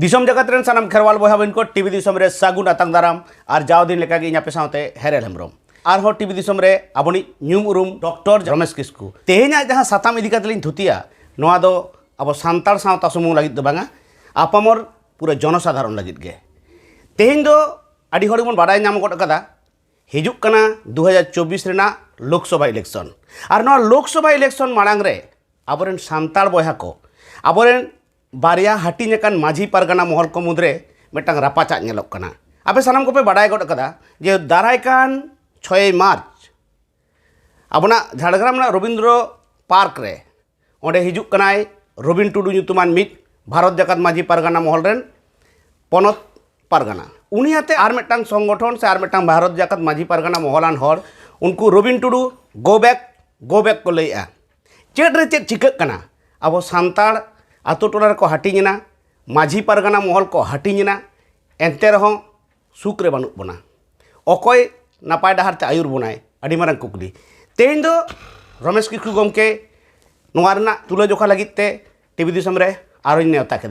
ᱫᱤᱥᱚᱢ ᱡᱟᱠᱟᱛ ᱨᱮᱱ ᱥᱟᱱᱟᱢ ᱠᱷᱮᱨᱣᱟᱞ ᱵᱚᱭᱦᱟ ᱵᱤᱱ ᱠᱚ ᱴᱤᱵᱷᱤ ᱫᱤᱥᱚᱢ ᱨᱮ ᱥᱟᱹᱜᱩᱱ ᱟᱛᱟᱝ ᱫᱟᱨᱟᱢ ᱟᱨ ᱡᱟᱣ ᱫᱤᱱ ᱞᱮᱠᱟᱜᱮ ᱤᱧ ᱟᱯᱮ ᱥᱟᱶᱛᱮ ᱦᱮᱨᱮᱞ ᱦᱮᱢᱵᱨᱚᱢ ᱟᱨᱦᱚᱸ ᱴᱤᱵᱷᱤ ᱫᱤᱥᱚᱢ ᱨᱮ ᱟᱵᱚᱱᱤᱡ ᱧᱩᱢ ᱩᱨᱩᱢ ᱰᱚᱠᱴᱚᱨ ᱨᱚᱢᱮᱥ ᱠᱤᱥᱠᱩ ᱛᱮᱦᱮᱧᱟᱜ ᱡᱟᱦᱟᱸ ᱥᱟᱛᱟᱢ ᱤᱫᱤ ᱠᱟᱛᱮ ᱞᱤᱧ ᱛᱷᱩᱛᱤᱭᱟ ᱱᱚᱣᱟ ᱫᱚ ᱟᱵᱚ ᱥᱟᱱᱛᱟᱲ ᱥᱟᱶᱛᱟ ᱥᱩᱢᱩᱝ ᱞᱟᱹᱜᱤᱫ ᱫᱚ ᱵᱟᱝᱟ ᱟᱯᱟᱢᱚᱨ ᱯᱩᱨᱟᱹ ᱡᱚᱱᱚᱥᱟᱫᱷᱟᱨᱚᱱ ᱞᱟᱹᱜᱤᱫ ᱜᱮ ᱛᱮᱦᱮᱧ ᱫᱚ ᱟᱹᱰᱤ ᱦᱚᱲ ᱵᱚᱱ ᱵᱟᱰᱟᱭ ᱧᱟᱢ ᱜᱚᱫ ᱟᱠᱟᱫᱟ ᱦᱤᱡᱩᱜ ᱠᱟᱱᱟ ᱫᱩ ᱦᱟᱡᱟᱨ ᱪᱚᱵᱵᱤᱥ ᱨᱮᱱᱟᱜ ᱞᱳᱠᱥᱚᱵᱷᱟ ᱤᱞᱮᱠᱥᱚᱱ ᱟᱨ ᱱᱚᱣᱟ ᱞᱳᱠᱥᱚᱵᱷᱟ ᱤᱞᱮᱠᱥᱚᱱ ᱢᱟᱲᱟᱝ ᱨᱮ ᱟᱵᱚᱨᱮᱱ ᱥᱟᱱᱛᱟᱲ ᱵᱚᱭᱦᱟ ᱠᱚ ᱟᱵᱚᱨᱮᱱ ᱵᱟᱨᱭᱟ ᱦᱟᱹᱴᱤᱧ ᱟᱠᱟᱱ ᱢᱟᱹᱡᱷᱤ ᱯᱟᱨᱜᱟᱱᱟ ᱢᱚᱦᱚᱞ ᱠᱚ ᱢᱩᱫᱽᱨᱮ ᱢᱤᱫᱴᱟᱝ ᱨᱟᱯᱟᱪᱟᱜ ᱧᱮᱞᱚᱜ ᱠᱟᱱᱟ ᱟᱯᱮ ᱥᱟᱱᱟᱢ ᱠᱚᱯᱮ ᱵᱟᱰᱟᱭ ᱜᱚᱫ ᱟᱠᱟᱫᱟ ᱡᱮ ᱫᱟᱨᱟᱭ ᱠᱟᱱ ᱪᱷᱚᱭ ᱢᱟᱨᱪ ᱟᱵᱚᱱᱟᱜ ᱡᱷᱟᱲᱜᱨᱟᱢ ᱨᱮᱱᱟᱜ ᱨᱚᱵᱤᱱᱫᱨᱚ ᱯᱟᱨᱠ ᱨᱮ ᱚᱸᱰᱮ ᱦᱤᱡᱩᱜ ᱠᱟᱱᱟᱭ ᱨᱚᱵᱤᱱ ᱴᱩᱰᱩ ᱧᱩᱛᱩᱢᱟᱱ ᱢᱤᱫ ᱵᱷᱟᱨᱚᱛ ᱡᱟᱠᱟᱛ ᱢᱟᱹᱡᱷᱤ ᱯᱟᱨᱜᱟᱱᱟ ᱢᱚᱦᱚᱞ ᱨᱮᱱ ᱯᱚᱱᱚᱛ ᱯᱟᱨᱜᱟᱱᱟ ᱩᱱᱤ ᱟᱛᱮ ᱟᱨ ᱢᱤᱫᱴᱟᱝ ᱥᱚᱝᱜᱚᱴᱷᱚᱱ ᱥᱮ ᱟᱨ ᱢᱤᱫᱴᱟᱝ ᱵᱷᱟᱨᱚᱛ ᱡᱟᱠᱟᱛ ᱢᱟᱹᱡᱷᱤ ᱯᱟᱨᱜᱟᱱᱟ ᱢᱚᱦᱚᱞᱟᱱ ᱦᱚᱲ ᱩᱱᱠᱩ ᱨᱚᱵᱤᱱ ᱴᱩᱰᱩ ᱜᱳ ᱵᱮᱠ ᱜᱳ ᱵᱮᱠ ᱠᱚ ᱞᱟᱹᱭᱮᱜᱼᱟ ᱪᱮᱫ ᱨᱮ ᱪᱮᱫ ᱪᱤᱠᱟᱹᱜ ᱠᱟᱱᱟ ᱟᱵᱚ ᱥᱟᱱᱛᱟᱲ अतुटना को हाटी माझी पारगाना महल को हाटिंगना एनते रहों सुखरे बनू बना। अकय नपाय डहारे आयुर बोना कुकली। तेन दो रमेश किशु गमके तुले जोखा लगे टीवी और आरोता के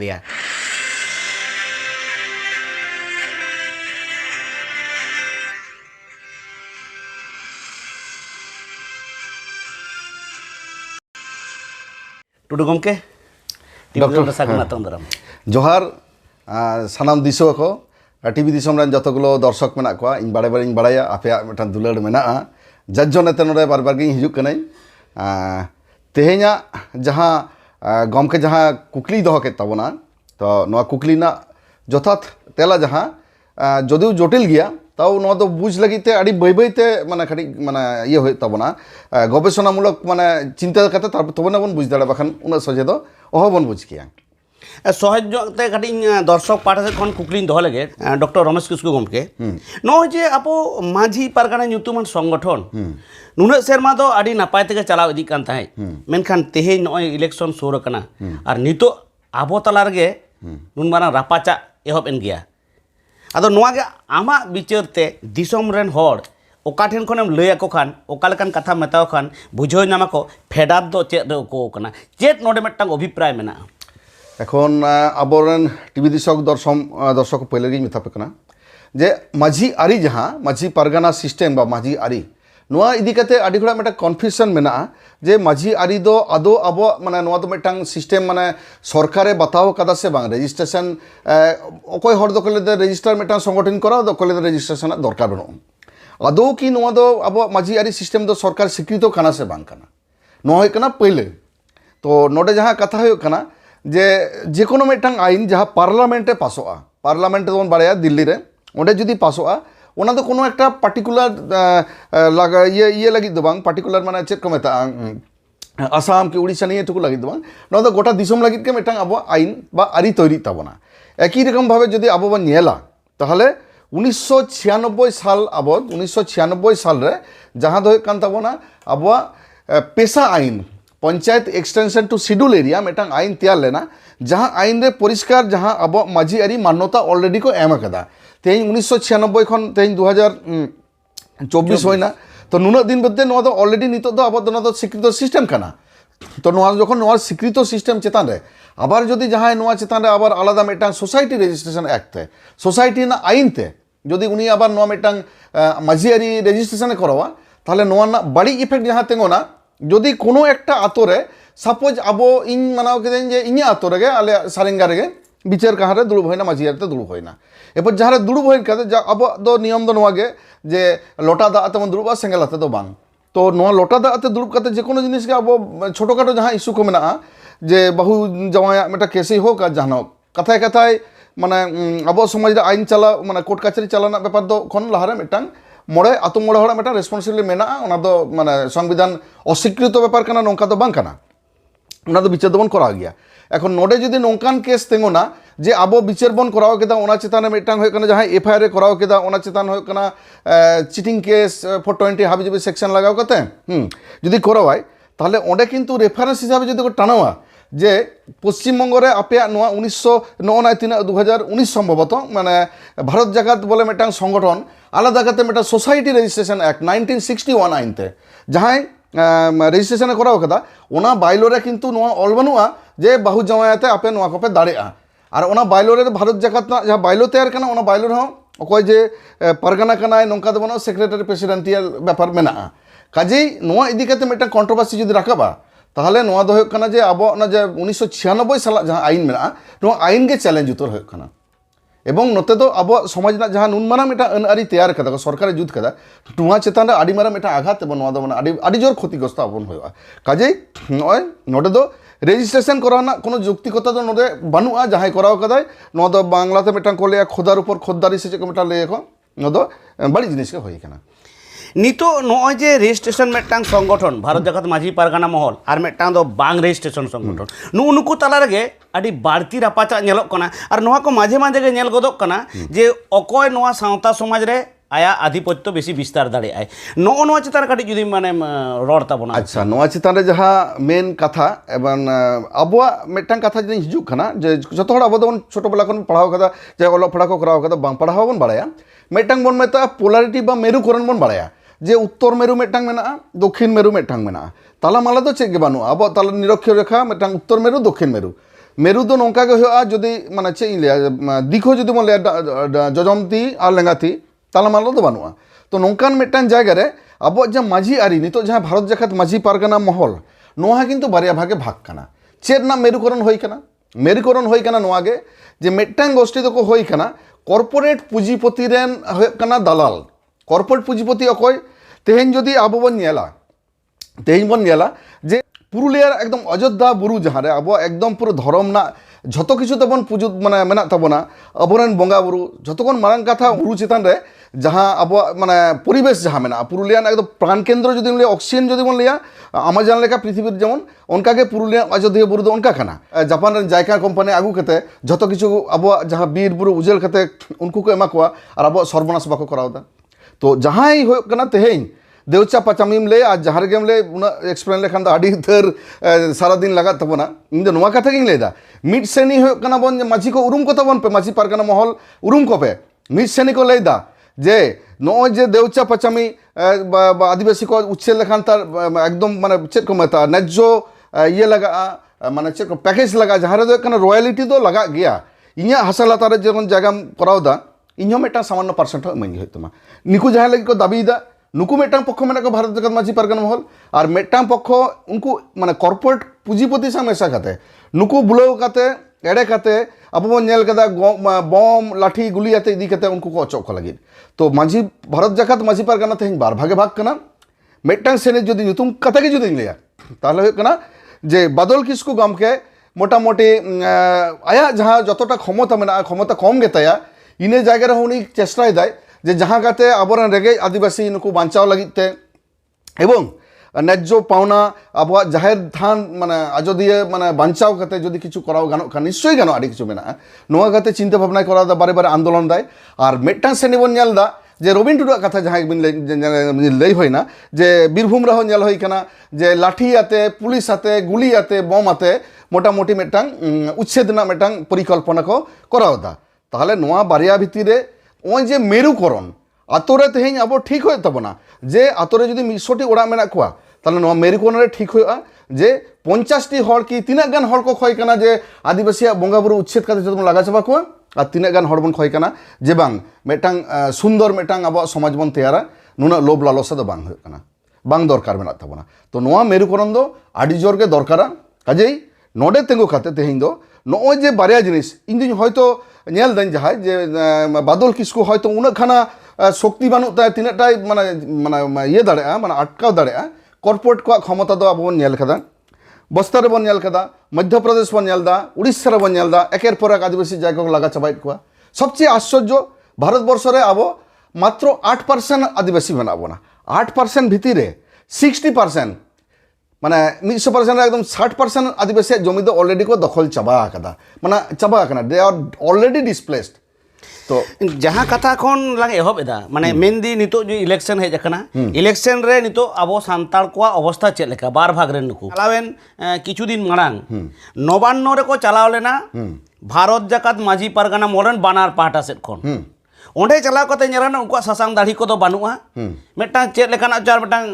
टुडू गमके ডক্টর হ্যাঁ। জোহার সানাম দিশো টিভি দিশম যতগুলো দর্শক মেনা কোয়া ইন বাড়ে বাড়ে ইন বাড়ায়া মিটান দুলাড় মেনা যার জন্য তেনরে বারবার গিয়ে হিজুক কানাই। তেহেঞা যাহা গমকে যাহা কুকলি দহকে তাবনা তো নয়া কুকলি না যথার্থ তেলা যাহা যদিও জটিল গিয়া তাও নয়া তো বুঝ লাগিতে আড়ি বই বইতে মানে খাটি মানে ইয়ে হয়ে তাবনা গবেষণামূলক মানে চিন্তা কাতে তারপর তবে না বুঝ দাঁড়া বাখান উনার সজে দো অহবন ᱵᱩᱡᱽᱠᱮᱭᱟ ᱥᱚᱦᱚᱡ ᱡᱚᱜᱛᱮ ᱠᱟᱹᱴᱤᱡ ᱫᱚᱨᱥᱚᱠ ᱯᱟᱦᱴᱟ ᱥᱮᱫ ᱠᱷᱚᱱ ᱠᱩᱠᱞᱤᱧ ᱫᱚᱦᱚ ᱞᱮᱜᱮ ᱰᱚᱠᱴᱚᱨ ᱨᱚᱢᱮᱥ ᱠᱤᱥᱠᱩ ᱜᱚᱢᱠᱮ ᱱᱚᱜᱼᱚᱭ ᱡᱮ ᱟᱵᱚ ᱢᱟᱹᱡᱷᱤ ᱯᱟᱨᱜᱟᱱᱟ ᱧᱩᱛᱩᱢᱟᱱ ᱥᱚᱝᱜᱚᱴᱷᱚᱱ ᱱᱩᱱᱟᱹᱜ ᱥᱮᱨᱢᱟ ᱫᱚ ᱟᱹᱰᱤ ᱱᱟᱯᱟᱭ ᱛᱮᱜᱮ ᱪᱟᱞᱟᱣ ᱤᱫᱤᱜ ᱠᱟᱱ ᱛᱟᱦᱮᱸᱫ ᱢᱮᱱᱠᱷᱟᱱ ᱛᱮᱦᱮᱧ ᱱᱚᱜᱼᱚᱭ ᱤᱞᱮᱠᱥᱚᱱ ᱥᱩᱨ ᱟᱠᱟᱱᱟ ᱟᱨ ᱱᱤᱛᱚᱜ ᱟᱵᱚ ᱛᱟᱞᱟ ᱨᱮᱜᱮ ᱱᱩᱱ ᱢᱟᱨᱟᱝ ᱨᱟᱯᱟᱪᱟᱜ ᱮᱦᱚᱵ ᱮᱱ ᱜᱮᱭᱟ ᱟᱫᱚ ᱱᱚᱣᱟᱜᱮ ᱟᱢᱟᱜ ᱵᱤᱪᱟᱹᱨ ᱛᱮ ᱫᱤᱥᱚᱢ ᱨᱮᱱ ᱦᱚᱲ ᱚᱠᱟ ᱴᱷᱮᱱ ᱠᱷᱚᱱᱮᱢ ᱞᱟᱹᱭ ᱟᱠᱚ ᱠᱷᱟᱱ ᱚᱠᱟ ᱞᱮᱠᱟᱱ ᱠᱟᱛᱷᱟᱢ ᱢᱮᱛᱟᱣ ᱠᱷᱟᱱ ᱵᱩᱡᱷᱟᱹᱣ ᱧᱟᱢᱟᱠᱚ ᱯᱷᱮᱰᱟᱛ ᱫᱚ ᱪᱮᱫ ᱨᱮ ᱩᱠᱩ ᱟᱠᱟᱱᱟ ᱪᱮᱫ ᱱᱚᱰᱮ ᱢᱤᱫᱴᱟᱝ ᱚᱵᱷᱤᱯᱨᱟᱭ ᱢᱮᱱᱟᱜᱼᱟ এখন আহ, আবরেন টিভি দর্শক দর্শক দর্শক পহলে গিয়ে মেথাপে কানা যে মাঝি আরি যাহা মাঝি পারগানা সিস্টেম বা মাঝি আরি নোয়া ইদি কাতে আডি ঘোড়া মেটা কনফিউশন মেনা যে মাঝি আরি দো আদো আবো মানে নোয়া তো মেটাং সিস্টেম মানে সরকারে বাতাও কাদা সে বাং রেজিস্ট্রেশন অকয় হর দকলে রেজিস্টার মেটাং সংগঠন করা দকলে রেজিস্ট্রেশন দরকার বানো ᱟᱫᱚ ᱠᱤ ᱱᱚᱣᱟ ᱫᱚ ᱟᱵᱚᱣᱟᱜ ᱢᱟᱹᱡᱷᱤ ᱟᱹᱨᱤ ᱥᱤᱥᱴᱮᱢ ᱫᱚ ᱥᱚᱨᱠᱟᱨ ᱥᱤᱠᱨᱤᱛᱚ ᱠᱟᱱᱟ ᱥᱮ ᱵᱟᱝ ᱠᱟᱱᱟ ᱱᱚᱣᱟ ᱦᱩᱭᱩᱜ ᱠᱟᱱᱟ ᱯᱟᱹᱭᱞᱟᱹ ᱛᱚ ᱱᱚᱰᱮ ᱡᱟᱦᱟᱸ ᱠᱟᱛᱷᱟ ᱦᱩᱭᱩᱜ ᱠᱟᱱᱟ ᱡᱮ ᱡᱮᱠᱳᱱᱳ ᱢᱤᱫᱴᱟᱝ ᱟᱹᱭᱤᱱ ᱡᱟᱦᱟᱸ ᱯᱟᱨᱞᱟᱢᱮᱱᱴ ᱨᱮ ᱯᱟᱥᱚᱜᱼᱟ ᱯᱟᱨᱞᱟᱢᱮᱱᱴ ᱨᱮᱵᱚᱱ ᱵᱟᱲᱟᱭᱟ ᱫᱤল্লি ᱨᱮ ᱚᱸᱰᱮ ᱡᱩᱫᱤ ᱯᱟᱥᱚᱜᱼᱟ ᱚᱱᱟ ᱫᱚ ᱠᱳᱱᱳ একটা পার্টিকুলার ইয়ে ইয়ে লাগি দো বাং পার্টিকুলার মানে চেক কো মেতা আসাম কি উড়িষ্যা নিয়ে এটুকু লাগি দো বাং নয় তো গোটা দিশম লাগি কে মেটাং আবো আইন বা আরি তৈরি তাবনা একই রকম ভাবে যদি আবো বা নিয়েলা তাহলে উনিশশো ছিয়ানব্বই সাল আবদ, উনিশশো সালরে যাহা দো কান তাবনা আবওয়া পেশা আইন, panchayat extension to schedule area, মেটাং আইন তৈয়ার লেনা যাহা আইন রে পরিষ্কার, যাহা আব মাঝি আরি মান্যতা অলরেডি কো এম কাদা তেই উনিশশো খন তেইন 2024 হইনা। তো নুনা দিন বদে নয় দো অলরেডি নিতো দো আবদ নোয়া স্বীকৃত সিস্টেম কানা। তো নোয়া যখন নয় স্বীকৃত সিস্টেম চেতান রে আবার যদি যাহা নোয়া চেতান রে আবার আলাদা মেটাং সোসাইটি রেজিস্ট্রেশন অ্যাক্ট, সোসাইটি না আইনতে যদি উনি আবার মিদটাং মাঝিয়ারি রেজিস্ট্রেশনে করাওয়া, তাহলে না, বাড়ি ইফেক্ট যাহা তেঙ্গোনা যদি কোনো একটা আতরে সাপোজ আবো ইñ মানাও কেদেন যে ইᱧ আতো রেগে আলে সারেঙ্গা রেগে বিচার কাহারে দুড়ুব হয় না, মাঝিয়ারিতে দুড়ুব হয় না। এরপর যাহারে দুড়ুব হয় কাতে যা আবো দো নিয়ম দো নোয়া গে, যে লটা দা আতে বন দুড়ুবা সেঙ্গেল আতে দো বাং। তো নোয়া লটা দা আতে দুড়ুব কাতে যে কোনো জিনিস গে আবো ছোটোখাটো যাহা ইস্যু কো মেনা যে বাহু জামায়া, মেটা কেসেই হোক আর জাহান হোক। কথায় কথায় ᱢᱟᱱᱮ ᱟᱵᱚ ᱥᱚᱢᱟᱡᱽ ᱨᱮ ᱟᱹᱭᱤᱱ ᱪᱟᱞᱟᱣ ᱢᱟᱱᱮ ᱠᱳᱨᱴ ᱠᱟᱪᱟᱨᱤ ᱪᱟᱞᱟᱣ ᱨᱮᱱᱟᱜ ᱵᱮᱯᱟᱨ ᱫᱚ ᱠᱷᱚᱱ ᱞᱟᱦᱟᱨᱮ ᱢᱤᱫᱴᱟᱝ ᱢᱚᱬᱮ ᱟᱛᱳ ᱢᱚᱬᱮ ᱦᱚᱲᱟᱜ ᱢᱤᱫᱴᱟᱝ ᱨᱮᱥᱯᱚᱱᱥᱤᱵᱤᱞᱤᱴᱤ ᱢᱮᱱᱟᱜᱼᱟ ᱚᱱᱟ ᱫᱚ ᱢᱟᱱᱮ ᱥᱚᱝᱵᱤᱫᱷᱟᱱ ᱚᱥᱤᱠᱨᱤᱛᱚ ᱵᱮᱯᱟᱨ ᱠᱟᱱᱟ ᱱᱚᱝᱠᱟ ᱫᱚ ᱵᱟᱝ ᱠᱟᱱᱟ ᱚᱱᱟ ᱫᱚ ᱵᱤᱪᱟᱹᱨ ᱫᱚᱵᱚᱱ ᱠᱚᱨᱟᱣ ᱜᱮᱭᱟ এখন নোডে যদি নৌকান কেস তেঙ্গো না যে আবো বিচার বন করাও কেদা ওনা চিতানে মিটাং হয়ে কানা যাহাই এফআইআর করাও কেদা ওনা চিতান হয়ে কানা চিটিং কেস ফোর টোয়েন্টি হাবি যাবে সেকশন লাগাও কাতে হুম যদি করাওয়ায় তাহলে ওডে কিন্তু রেফারেন্স হিসাবে যদি টানাওয়া ᱡᱮ ᱯᱚᱥᱪᱤᱢ ᱵᱚᱝᱜᱚ ᱨᱮ ᱟᱯᱮᱭᱟᱜ ᱱᱚᱣᱟ ᱩᱱᱤᱥᱥᱚ ᱱᱚᱜᱼᱚᱱᱟ ᱛᱤᱱᱟᱹᱜ ᱫᱩ ᱦᱟᱡᱟᱨ ᱩᱱᱤᱥ ᱥᱚᱢᱵᱷᱚᱵᱚᱛᱚ ᱢᱟᱱᱮ ᱵᱷᱟᱨᱚᱛ ᱡᱟᱠᱟᱛ ᱵᱚᱞᱮ ᱢᱤᱫᱴᱟᱝ ᱥᱚᱝᱜᱚᱴᱷᱚᱱ ᱟᱞᱟᱫᱟ ᱠᱟᱛᱮ ᱢᱤᱫᱴᱟᱝ society registration act nineteen sixty one ᱟᱭᱤᱱᱛᱮ ᱡᱟᱦᱟᱸᱭ রেজিস্ট্রেশনে করাও কাদা ওনা বাইলো রে কিন্তু নোয়া অল বানুয়া যে বাহু জামায়াতে আপে নোয়া কপে দাঁড়িয়া আর ওনা বাইলো রে ভারত জাকাত না যা বাইলো তৈয়ার কানা ওনা বাইলো হও অকয় যে পারগানা কানায় নৌকা দেবো সেক্রেটারি প্রেসিডেন্টিয়াল ব্যাপার মেনা কাজেই নোয়া ইদিকাতে মিটটা কন্ট্রোভার্সি যদি রাখাবা ᱛᱟᱦᱞᱮ ᱱᱚᱣᱟ ᱫᱚ ᱦᱩᱭᱩᱜ ᱠᱟᱱᱟ ᱡᱮ ᱟᱵᱚᱣᱟᱜ ᱚᱱᱟ ᱡᱮ ᱩᱱᱤᱥᱥᱚ ᱪᱷᱤᱭᱟᱱᱚᱵᱵᱳᱭ ᱥᱟᱞᱟᱜ ᱡᱟᱦᱟᱸ ᱟᱹᱭᱤᱱ ᱢᱮᱱᱟᱜᱼᱟ ᱱᱚᱣᱟ ᱟᱹᱭᱤᱱ ᱜᱮ ᱪᱮᱞᱮᱧᱡᱽ ᱩᱛᱟᱹᱨ ᱦᱩᱭᱩᱜ ᱠᱟᱱᱟ ᱮᱵᱚᱝ ᱱᱚᱛᱮ ᱫᱚ ᱟᱵᱚᱣᱟᱜ ᱥᱚᱢᱟᱡᱽ ᱨᱮᱱᱟᱜ ᱡᱟᱦᱟᱸ ᱱᱩᱱ ᱢᱟᱨᱟᱝ ᱢᱤᱫᱴᱟᱝ ᱟᱹᱱᱼᱟᱹᱨᱤ ᱛᱮᱭᱟᱨ ᱠᱟᱫᱟ ᱠᱚ ᱥᱚᱨᱠᱟᱨᱮ ᱡᱩᱛ ᱠᱟᱫᱟ ᱱᱚᱣᱟ ᱪᱮᱛᱟᱱ ᱨᱮ ᱟᱹᱰᱤ ᱢᱟᱨᱟᱝ ᱢᱤᱫᱴᱟᱝ ᱟঘᱟᱛ ᱛᱮᱵᱚᱱ ᱱᱚᱣᱟ ᱫᱚ ᱢᱟᱱᱮ ᱟᱹᱰᱤ ᱟᱹᱰᱤ ᱡᱳᱨ ᱠᱷᱚᱛᱤᱜᱨᱚᱥᱛᱚ ᱟᱵᱚᱱ ᱦᱩᱭᱩᱜᱼᱟ ᱠᱟᱡᱮ ᱱᱚᱜᱼᱚᱭ ᱱᱚᱰᱮ ᱫᱚ রেজিস্ট্রেশন করা না কোনো যুক্তিকতা তো নোডে বানুয়া যাহাই করাও কাদাই নদ বাংলাতে মিটান কো লেয়া খোদার উপর খোদ্দারি সে চেক মিটান লেয়া কো নদ বাড়ি জিনিসকে হয়ে কেনা ᱱᱤᱛᱚᱜ ᱱᱚᱜᱼᱚᱭ ᱡᱮ ᱨᱮᱡᱤᱥᱴᱨᱮᱥᱚᱱ ᱢᱤᱫᱴᱟᱝ ᱥᱚᱝᱜᱚᱴᱷᱚᱱ ᱵᱷᱟᱨᱚᱛ ᱡᱟᱠᱟᱛ ᱢᱟᱹᱡᱷᱤ ᱯᱟᱨᱜᱟᱱᱟ ᱢᱚᱦᱚᱞ ᱟᱨ ᱢᱤᱫᱴᱟᱝ ᱫᱚ ᱵᱟᱝ ᱨᱮᱡᱤᱥᱴᱨᱮᱥᱚᱱ ᱥᱚᱝᱜᱚᱴᱷᱚᱱ ᱱᱩᱜᱼᱩ ᱱᱩᱠᱩ ᱛᱟᱞᱟ ᱨᱮᱜᱮ ᱟᱹᱰᱤ ᱵᱟᱹᱲᱛᱤ ᱨᱟᱯᱟᱪᱟᱜ ᱧᱮᱞᱚᱜ ᱠᱟᱱᱟ ᱟᱨ ᱱᱚᱣᱟ ᱠᱚ ᱢᱟᱡᱷᱮ ᱢᱟᱡᱷᱮ ᱜᱮ ᱧᱮᱞ ᱜᱚᱫᱚᱜ ᱠᱟᱱᱟ ᱡᱮ ᱚᱠᱚᱭ ᱱᱚᱣᱟ ᱥᱟᱶᱛᱟ ᱥᱚᱢᱟᱡᱽ ᱨᱮ আয়া আধিপত্য বেশি বিস্তার দাঁড়িয়ে নয় নয় চিতান কাটি যদি মানে রড় তাবনা আচ্ছা নয় চিতানে যাহা মেন কথা এবং আবুয়া মেটাং কথা যদি হিজুক খানা যে যত হড় আবু দবন ছোট বেলা কোন পড়াও কথা যে অল পড়া কো করাও কথা বাং পড়াও বন বাড়ায়া মেটাং বন মেতা পোলারিটি বা মেরুকরণ বন বাড়ায়া ᱡᱮ ᱩᱛᱛᱚᱨ ᱢᱮᱨᱩ ᱢᱤᱫᱴᱟᱝ ᱢᱮᱱᱟᱜᱼᱟ ᱫᱚᱠᱷᱤᱱ ᱢᱮᱨᱩ ᱢᱤᱫᱴᱟᱝ ᱢᱮᱱᱟᱜᱼᱟ ᱛᱟᱞᱟ ᱢᱟᱞᱟ ᱫᱚ ᱪᱮᱫ ᱜᱮ ᱵᱟᱹᱱᱩᱜᱼᱟ ᱟᱵᱚᱣᱟᱜ ᱛᱟᱞᱟ ᱱᱤᱨᱚᱠᱠᱷᱚ ᱨᱮᱠᱷᱟ ᱢᱤᱫᱴᱟᱝ ᱩᱛᱛᱚᱨ ᱢᱮᱨᱩ ᱫᱚᱠᱷᱤᱱ ᱢᱮᱨᱩ ᱢᱮᱨᱩ ᱫᱚ ᱱᱚᱝᱠᱟ ᱜᱮ ᱦᱩᱭᱩᱜᱼᱟ ᱡᱩᱫᱤ ᱢᱟᱱᱮ ᱪᱮᱫ ᱤᱧ ᱞᱟᱹᱭᱟ ᱫᱤᱠ ᱦᱚᱸ ᱡᱩᱫᱤ ᱵᱚᱱ ᱞᱟᱹᱭᱟ ᱡᱚᱡᱚᱢ ᱛᱤ ᱟᱨ ᱞᱮᱸᱜᱟ ᱛᱤ ᱛᱟᱞᱟ ᱢᱟᱞᱟ ᱫᱚ ᱵᱟᱹᱱᱩᱜᱼᱟ ᱛᱚ ᱱᱚᱝᱠᱟᱱ ᱢᱤᱫᱴᱟᱝ ᱡᱟᱭᱜᱟ ᱨᱮ ᱟᱵᱚᱣᱟᱜ ᱡᱟᱦᱟᱸ ᱢᱟᱹᱡᱷᱤ ᱟᱹᱨᱤ ᱱᱤᱛᱚᱜ ᱡᱟᱦᱟᱸ ᱵᱷᱟᱨᱚᱛ ᱡᱟᱠᱟᱛ ᱢᱟᱹᱡᱷᱤ ᱯᱟᱨᱜᱟᱱᱟ ᱢᱚᱦᱚᱞ ᱱᱚᱣᱟ ᱠᱤᱱᱛᱩ ᱵᱟᱨᱭᱟ ᱵᱷᱟᱜᱮ ᱵᱷᱟᱜᱽ ᱠᱟᱱᱟ ᱪᱮᱫ ᱨᱮᱱᱟᱜ ᱢᱮᱨᱩᱠᱚᱨᱚᱱ ᱦᱩᱭ ᱠᱟᱱᱟ ᱢᱮᱨᱩᱠᱚᱨᱚᱱ ᱦᱩᱭ ᱠᱟᱱᱟ ᱱᱚᱣᱟᱜᱮ ᱡᱮ ᱢᱤᱫᱴᱟᱝ ᱜᱳষ্ঠী ᱫᱚᱠᱚ ᱦᱩᱭ ᱠᱟᱱᱟ ᱠᱚᱨᱯᱳᱨᱮᱴ ᱯᱩᱸᱡᱤᱯᱚᱛᱤ ᱨᱮᱱ ᱦᱩᱭᱩᱜ ᱠᱟᱱᱟ ᱫᱟᱞᱟᱞ ᱠᱚᱨᱯᱚᱨᱮᱴ ᱯᱩᱸᱡᱤᱯᱚᱛᱤ ᱚᱠᱚᱭ ᱛᱮᱦᱮᱧ ᱡᱩᱫᱤ ᱟᱵᱚ ᱵᱚᱱ ᱧᱮᱞᱟ ᱛᱮᱦᱮᱧ ᱵᱚᱱ ᱧᱮᱞᱟ ᱡᱮ ᱯᱩᱨᱩᱞᱤᱭᱟᱹ ᱮᱠᱫᱚᱢ ᱚᱡᱳᱫᱽᱫᱷᱟ ᱵᱩᱨᱩ ᱡᱟᱦᱟᱸ ᱨᱮ ᱟᱵᱚᱣᱟᱜ ᱮᱠᱫᱚᱢ ᱯᱩᱨᱟᱹ ᱫᱷᱚᱨᱚᱢ ᱨᱮᱱᱟᱜ ᱡᱷᱚᱛᱚ ᱠᱤᱪᱷᱩ ᱛᱟᱵᱚᱱ ᱯᱩᱡᱩ ᱢᱟᱱᱮ ᱢᱮᱱᱟᱜ ᱛᱟᱵᱚᱱᱟ ᱟᱵᱚᱨᱮᱱ ᱵᱚᱸᱜᱟ ᱵᱩᱨᱩ ᱡᱷᱚᱛᱚ ᱠᱷᱚᱱ ᱢᱟᱨᱟᱝ ᱠᱟᱛᱷᱟ ᱵᱩᱨᱩ ᱪᱮᱛᱟᱱ ᱨᱮ ᱡᱟᱦᱟᱸ ᱟᱵᱚᱣᱟᱜ ᱢᱟᱱᱮ ᱯᱚᱨᱤᱵᱮᱥ ᱡᱟᱦᱟᱸ ᱢᱮᱱᱟᱜᱼᱟ ᱯᱩᱨᱩᱞᱤᱭᱟ ᱨᱮᱱᱟᱜ ᱮᱠᱫᱚᱢ ᱯᱨᱟণ ᱠᱮᱱᱫᱨᱚ ᱡᱩᱫᱤᱢ ᱞᱟᱹᱭᱟ ᱚᱠᱥᱤᱡᱮᱱ ᱡᱩᱫᱤ ᱵᱚᱱ ᱞᱟᱹᱭᱟ ᱟᱢᱟᱡᱚᱱ ᱞᱮᱠᱟ ᱯᱨᱤᱛᱷᱤᱵᱤᱨ ᱡᱮᱢᱚᱱ ᱚᱱᱠᱟᱜᱮ ᱯᱩᱨᱩᱞᱤᱭᱟ ᱟᱡᱚᱫᱤᱭᱟᱹ ᱵᱩᱨᱩ ᱫᱚ ᱚᱱᱠᱟ ᱠᱟᱱᱟ ᱡᱟᱯᱟᱱ ᱨᱮᱱ ᱡᱟᱭᱠᱟ ᱠᱳᱢᱯᱟᱱᱤ ᱟᱹᱜᱩ ᱠᱟᱛᱮ ᱡᱷᱚᱛᱚ ᱠᱤᱪᱷᱩ ᱟᱵᱚᱣᱟᱜ ᱡᱟᱦᱟᱸ ᱵᱤᱨ ᱵᱩᱨᱩ ᱩᱡᱟᱹᱲ ᱠᱟᱛᱮ ᱩᱱᱠᱩ ᱠᱚ ᱮᱢᱟ ᱠᱚᱣᱟ ᱟᱨ ᱟᱵᱚᱣᱟᱜ ᱥᱚᱨᱵᱚᱱᱟᱥ ᱵᱟᱠᱚ ᱠᱚᱨᱟᱣᱫᱟ ᱛᱚ ᱡᱟᱦᱟᱸᱭ ᱦᱩᱭᱩᱜ ᱠᱟᱱᱟ ᱛᱮᱦᱮᱧ ᱫᱮᱣᱪᱟ ᱯᱟᱪᱟᱢᱤᱢ ᱞᱟᱹᱭᱟ ᱟᱨ ᱡᱟᱦᱟᱸ ᱨᱮᱜᱮᱢ ᱞᱟᱹᱭ ᱩᱱᱟᱹᱜ ᱮᱠᱥᱯᱞᱮᱱ ᱞᱮᱠᱷᱟᱱ ᱫᱚ ᱟᱹᱰᱤ ᱩᱛᱟᱹᱨ ᱥᱟᱨᱟᱫᱤᱱ ᱞᱟᱜᱟᱜ ᱛᱟᱵᱚᱱᱟ ᱤᱧ ᱫᱚ ᱱᱚᱣᱟ ᱠᱟᱛᱷᱟ ᱜᱤᱧ ᱞᱟᱹᱭᱫᱟ ᱢᱤᱫ ᱥᱮᱱᱤ ᱦᱩᱭᱩᱜ ᱠᱟᱱᱟ ᱵᱚᱱ ᱢᱟᱹᱡᱷᱤ ᱠᱚ ᱩᱨᱩᱢ ᱠᱚ ᱛᱟᱵᱚᱱ ᱯᱮ ᱢᱟᱹᱡᱷᱤ ᱯᱟᱨᱜᱟᱱᱟ ᱢᱚᱦᱚᱞ ᱩᱨᱩᱢ ᱠᱚᱯᱮ ᱢᱤᱫ ᱥᱮᱱᱤ ᱠᱚ ᱞᱟᱹᱭᱫᱟ ᱡᱮ ᱱᱚᱜᱼᱚᱭ ᱡᱮ ᱫᱮᱣᱪᱟ ᱯᱟᱪᱟᱢᱤ ᱵᱟ ᱟᱹᱫᱤᱵᱟᱹᱥᱤ ᱠᱚ বা ᱞᱮᱠᱷᱟᱱ ᱛᱟᱨ ᱮᱠᱫᱚᱢ ᱢᱟᱱᱮ ᱪᱮᱫ ᱠᱚ মানে চেক ᱤᱭᱟᱹ ᱞᱟᱜᱟᱜᱼᱟ ᱢᱟᱱᱮ ᱪᱮᱫ ᱠᱚ ᱯᱮᱠᱮᱡᱽ ᱞᱟᱜᱟᱜᱼᱟ ᱡᱟᱦᱟᱸ ᱨᱮᱫᱚ ᱦᱩᱭᱩᱜ ᱠᱟᱱᱟ ᱨᱚᱭᱟᱞᱤᱴᱤ ᱫᱚ ᱞᱟᱜᱟᱜ ᱜᱮᱭᱟ ᱤᱧᱟᱹᱜ ᱦᱟᱥᱟ ᱞᱟᱛᱟᱨ ᱨᱮ ᱡᱮᱢᱚᱱ ᱡᱟᱭᱜᱟᱢ ᱠᱚᱨᱟᱣᱫᱟ ᱡᱟᱭᱜᱟᱢ ᱠᱚᱨᱟᱣᱫᱟ ᱤᱧ ᱦᱚᱸ ᱢᱤᱫᱴᱟᱝ ᱥᱟᱢᱟᱱᱱᱚ ᱯᱟᱨᱥᱮᱱᱴ ᱦᱚᱸ ᱤᱢᱟᱹᱧ ᱦᱩᱭᱩᱜ ᱛᱟᱢᱟ ᱱᱩᱠᱩ ᱡᱟᱦᱟᱸᱭ ᱞᱟᱹᱜᱤᱫ ᱠᱚ ᱫᱟᱹᱵᱤᱭᱮᱫᱟ নুকু মিটাং পক্ষ মেনা কো ভারত জগৎ মাঝি পারগানা মহল আর মিটাং পক্ষ উনকু মানে কর্পোরেট পুঁজিপতি সাথে মেশা কাতে নুকু বুলাও কাতে এড়ে কাতে আবো বন নেল কাদা বম লাঠি গুলি আতে ইদি কাতে উনকু কো অচক লাগি তো মাঝি ভারত জাকাত মাঝি পারগানা তেহিন বার ভাগে ভাগ কানা মিটাং সেনে যদি nyutum কথা গে যদি লইয়া তাহলে হয়ে কানা যে বাদল কিসকু গমকে মোটামুটি আয়া যাহা যতটা ক্ষমতা মেনা ক্ষমতা কম গেতায়া ᱤᱱᱟᱹ ᱡᱟᱭᱜᱟ ᱨᱮᱦᱚᱸ ᱩᱱᱤ ᱪᱮᱥᱴᱟᱭᱮᱫᱟᱭ ᱡᱮ ᱡᱟᱦᱟᱸ ᱠᱟᱛᱮ ᱟᱵᱚᱨᱮᱱ ᱨᱮᱸᱜᱮᱡ ᱟᱹᱫᱤᱵᱟᱹᱥᱤ ᱱᱩᱠᱩ ᱵᱟᱧᱪᱟᱣ ᱞᱟᱹᱜᱤᱫ ᱛᱮ ᱮᱵᱚᱝ ন্যায্য পাওনা, আবহাওয়া, জাহের থান মানে আজদিয়ে মানে বাঞ্চাও কাতে যদি কিছু করাও গানো খান, নিশ্চয়ই গানো আড়ি কিছু মেনা। নোয়া কাতে চিন্তা ভাবনা করা দা, বারে বারে আন্দোলন দায়। আর মেটান শ্রেণি বন নেল দা, যে রবীন টুডুয়া কথা যাহাই লই হয় না, যে বীরভূম রহ নেল হই কানা যে লাঠি আতে পুলিশ আতে গুলি আতে বম আতে মোটামুটি মেটাং উচ্ছেদ না মেটাং পরিকল্পনা কো করাও দা। তাহলে নোয়া বারিয়া ভিতরে ওই যে মেরুকরণ, আতরে তেহিং আবো ঠিক হয়ে তাবনা যে আতরে যদি মিশোটি ওড়া মেনা কোয়া তাহলে নোয়া মেরুকরণে ঠিক হয়ে যে পঞ্চাশটি হড় কি তিনাগ গান হড় কো খয় কানা যে আদিবাসীয়া বঙ্গা বুরু উচ্ছেদ কাতে যখন লাগা চাবা কোয়া আর তিনাগ গান হড় বন খয় কানা যে বাং মেটাং সুন্দর মেটাং আবো সমাজ বন তেয়ারা, নুনা লোভ লালসা দো বাং হয়ে কানা বাং দরকার মেনা তাবনা তো নোয়া মেরুকরণ দো, আডি জোরগে দরকারা, কাজেই নডে তেঙ্গু খাতে তেহিং দো নয় যে বারিয়া জিনিস ইᱧ হয়তো ᱧᱮᱞ ᱫᱟᱹᱧ ᱡᱟᱦᱟᱸᱭ ᱡᱮ বাদল কিসকু হয়তো উনাগ খানা শক্তি বানুক তাই তিনাটাই মানে মানে ইয়ে দাঁড়ায় মানে আটকাও দাঁড়ায় কর্পোরেট কোয়াগ ক্ষমতা দো আবো বন ᱧᱮᱞ কাদা বস্তা রে বন ᱧᱮᱞ কাদা মধ্যপ্রদেশ বন ᱧᱮᱞ দা উড়িষ্যা রে বন ᱧᱮᱞ দা একের পর এক আদিবাসী জায়গা লাগা চাবাইট কোয়া সবচেয়ে আশ্চর্য ভারতবর্ষরে আবো মাত্র আট পার্সেন্ট আদিবাসী মেনাবো না আট পার্সেন্ট ভিতরে সিক্সটি পার্সেন্ট মানে ᱢᱤᱫᱥᱚ ᱯᱟᱨᱥᱮᱱᱴ ᱮᱠᱫᱚᱢ ᱥᱟᱴ ᱯᱟᱨᱥᱮᱱᱴ ᱟᱹᱫᱤᱵᱟᱹᱥᱤᱭᱟᱜ ᱡᱚᱢᱤ ᱫᱚ ᱚᱞᱨᱮᱰᱤ ᱠᱚ ᱫᱚᱠᱷᱚᱞ ᱪᱟᱵᱟ ᱟᱠᱟᱫᱟ ᱢᱟᱱᱮ ᱪᱟᱵᱟ ᱟᱠᱟᱱᱟ ᱫᱮ ᱟᱨ ᱚᱞᱨᱮᱰᱤ ᱰᱤᱥᱯᱞᱮᱥᱰ ᱛᱚ ᱡᱟᱦᱟᱸ ᱠᱟᱛᱷᱟ ᱠᱷᱚᱱ ᱞᱟᱝ ᱮᱦᱚᱵ ᱮᱫᱟ ᱢᱟᱱᱮ ᱢᱮᱱᱫᱤ ᱱᱤᱛᱚᱜ ᱡᱮ ᱤᱞᱮᱠᱥᱚᱱ ᱦᱮᱡ ᱟᱠᱟᱱᱟ ᱤᱞᱮᱠᱥᱚᱱ ᱨᱮ ᱱᱤᱛᱚᱜ ᱟᱵᱚ ᱥᱟᱱᱛᱟᱲ ᱠᱚᱣᱟᱜ ᱚᱵᱚᱥᱛᱷᱟ ᱪᱮᱫ ᱞᱮᱠᱟ ᱵᱟᱨ ᱵᱷᱟᱜᱽ ᱨᱮᱱ ᱱᱩᱠᱩ ᱪᱟᱞᱟᱣᱮᱱ ᱠᱤᱪᱷᱩ ᱫᱤᱱ ᱢᱟᱲᱟᱝ ᱱᱚᱵᱟᱱᱱᱚ ᱨᱮᱠᱚ ᱪᱟᱞᱟᱣ ᱞᱮᱱᱟ ᱵᱷᱟᱨᱚᱛ ᱡᱟᱠᱟᱛ ᱢᱟᱹᱡᱷᱤ ᱯᱟᱨᱜᱟᱱᱟ ᱢᱚᱰᱮᱱ ᱵᱟᱱᱟᱨ ᱯᱟᱦᱴᱟ ᱥᱮᱫ ᱠᱷᱚᱱ ᱚᱸᱰᱮ ᱪᱟᱞᱟᱣ ᱠᱟᱛᱮ ᱧᱮᱞᱟᱱᱟ ᱩᱱᱠᱩᱣᱟᱜ ᱥᱟᱥᱟᱝ ᱫᱟᱲᱦᱤ ᱠᱚᱫᱚ ᱵᱟᱹᱱᱩᱜᱼᱟ ᱢᱤᱫᱴᱟᱝ ᱪᱮᱫ ᱞᱮᱠᱟᱱᱟᱜ ᱪᱚ ᱟᱨ ᱢᱤᱫᱴᱟᱝ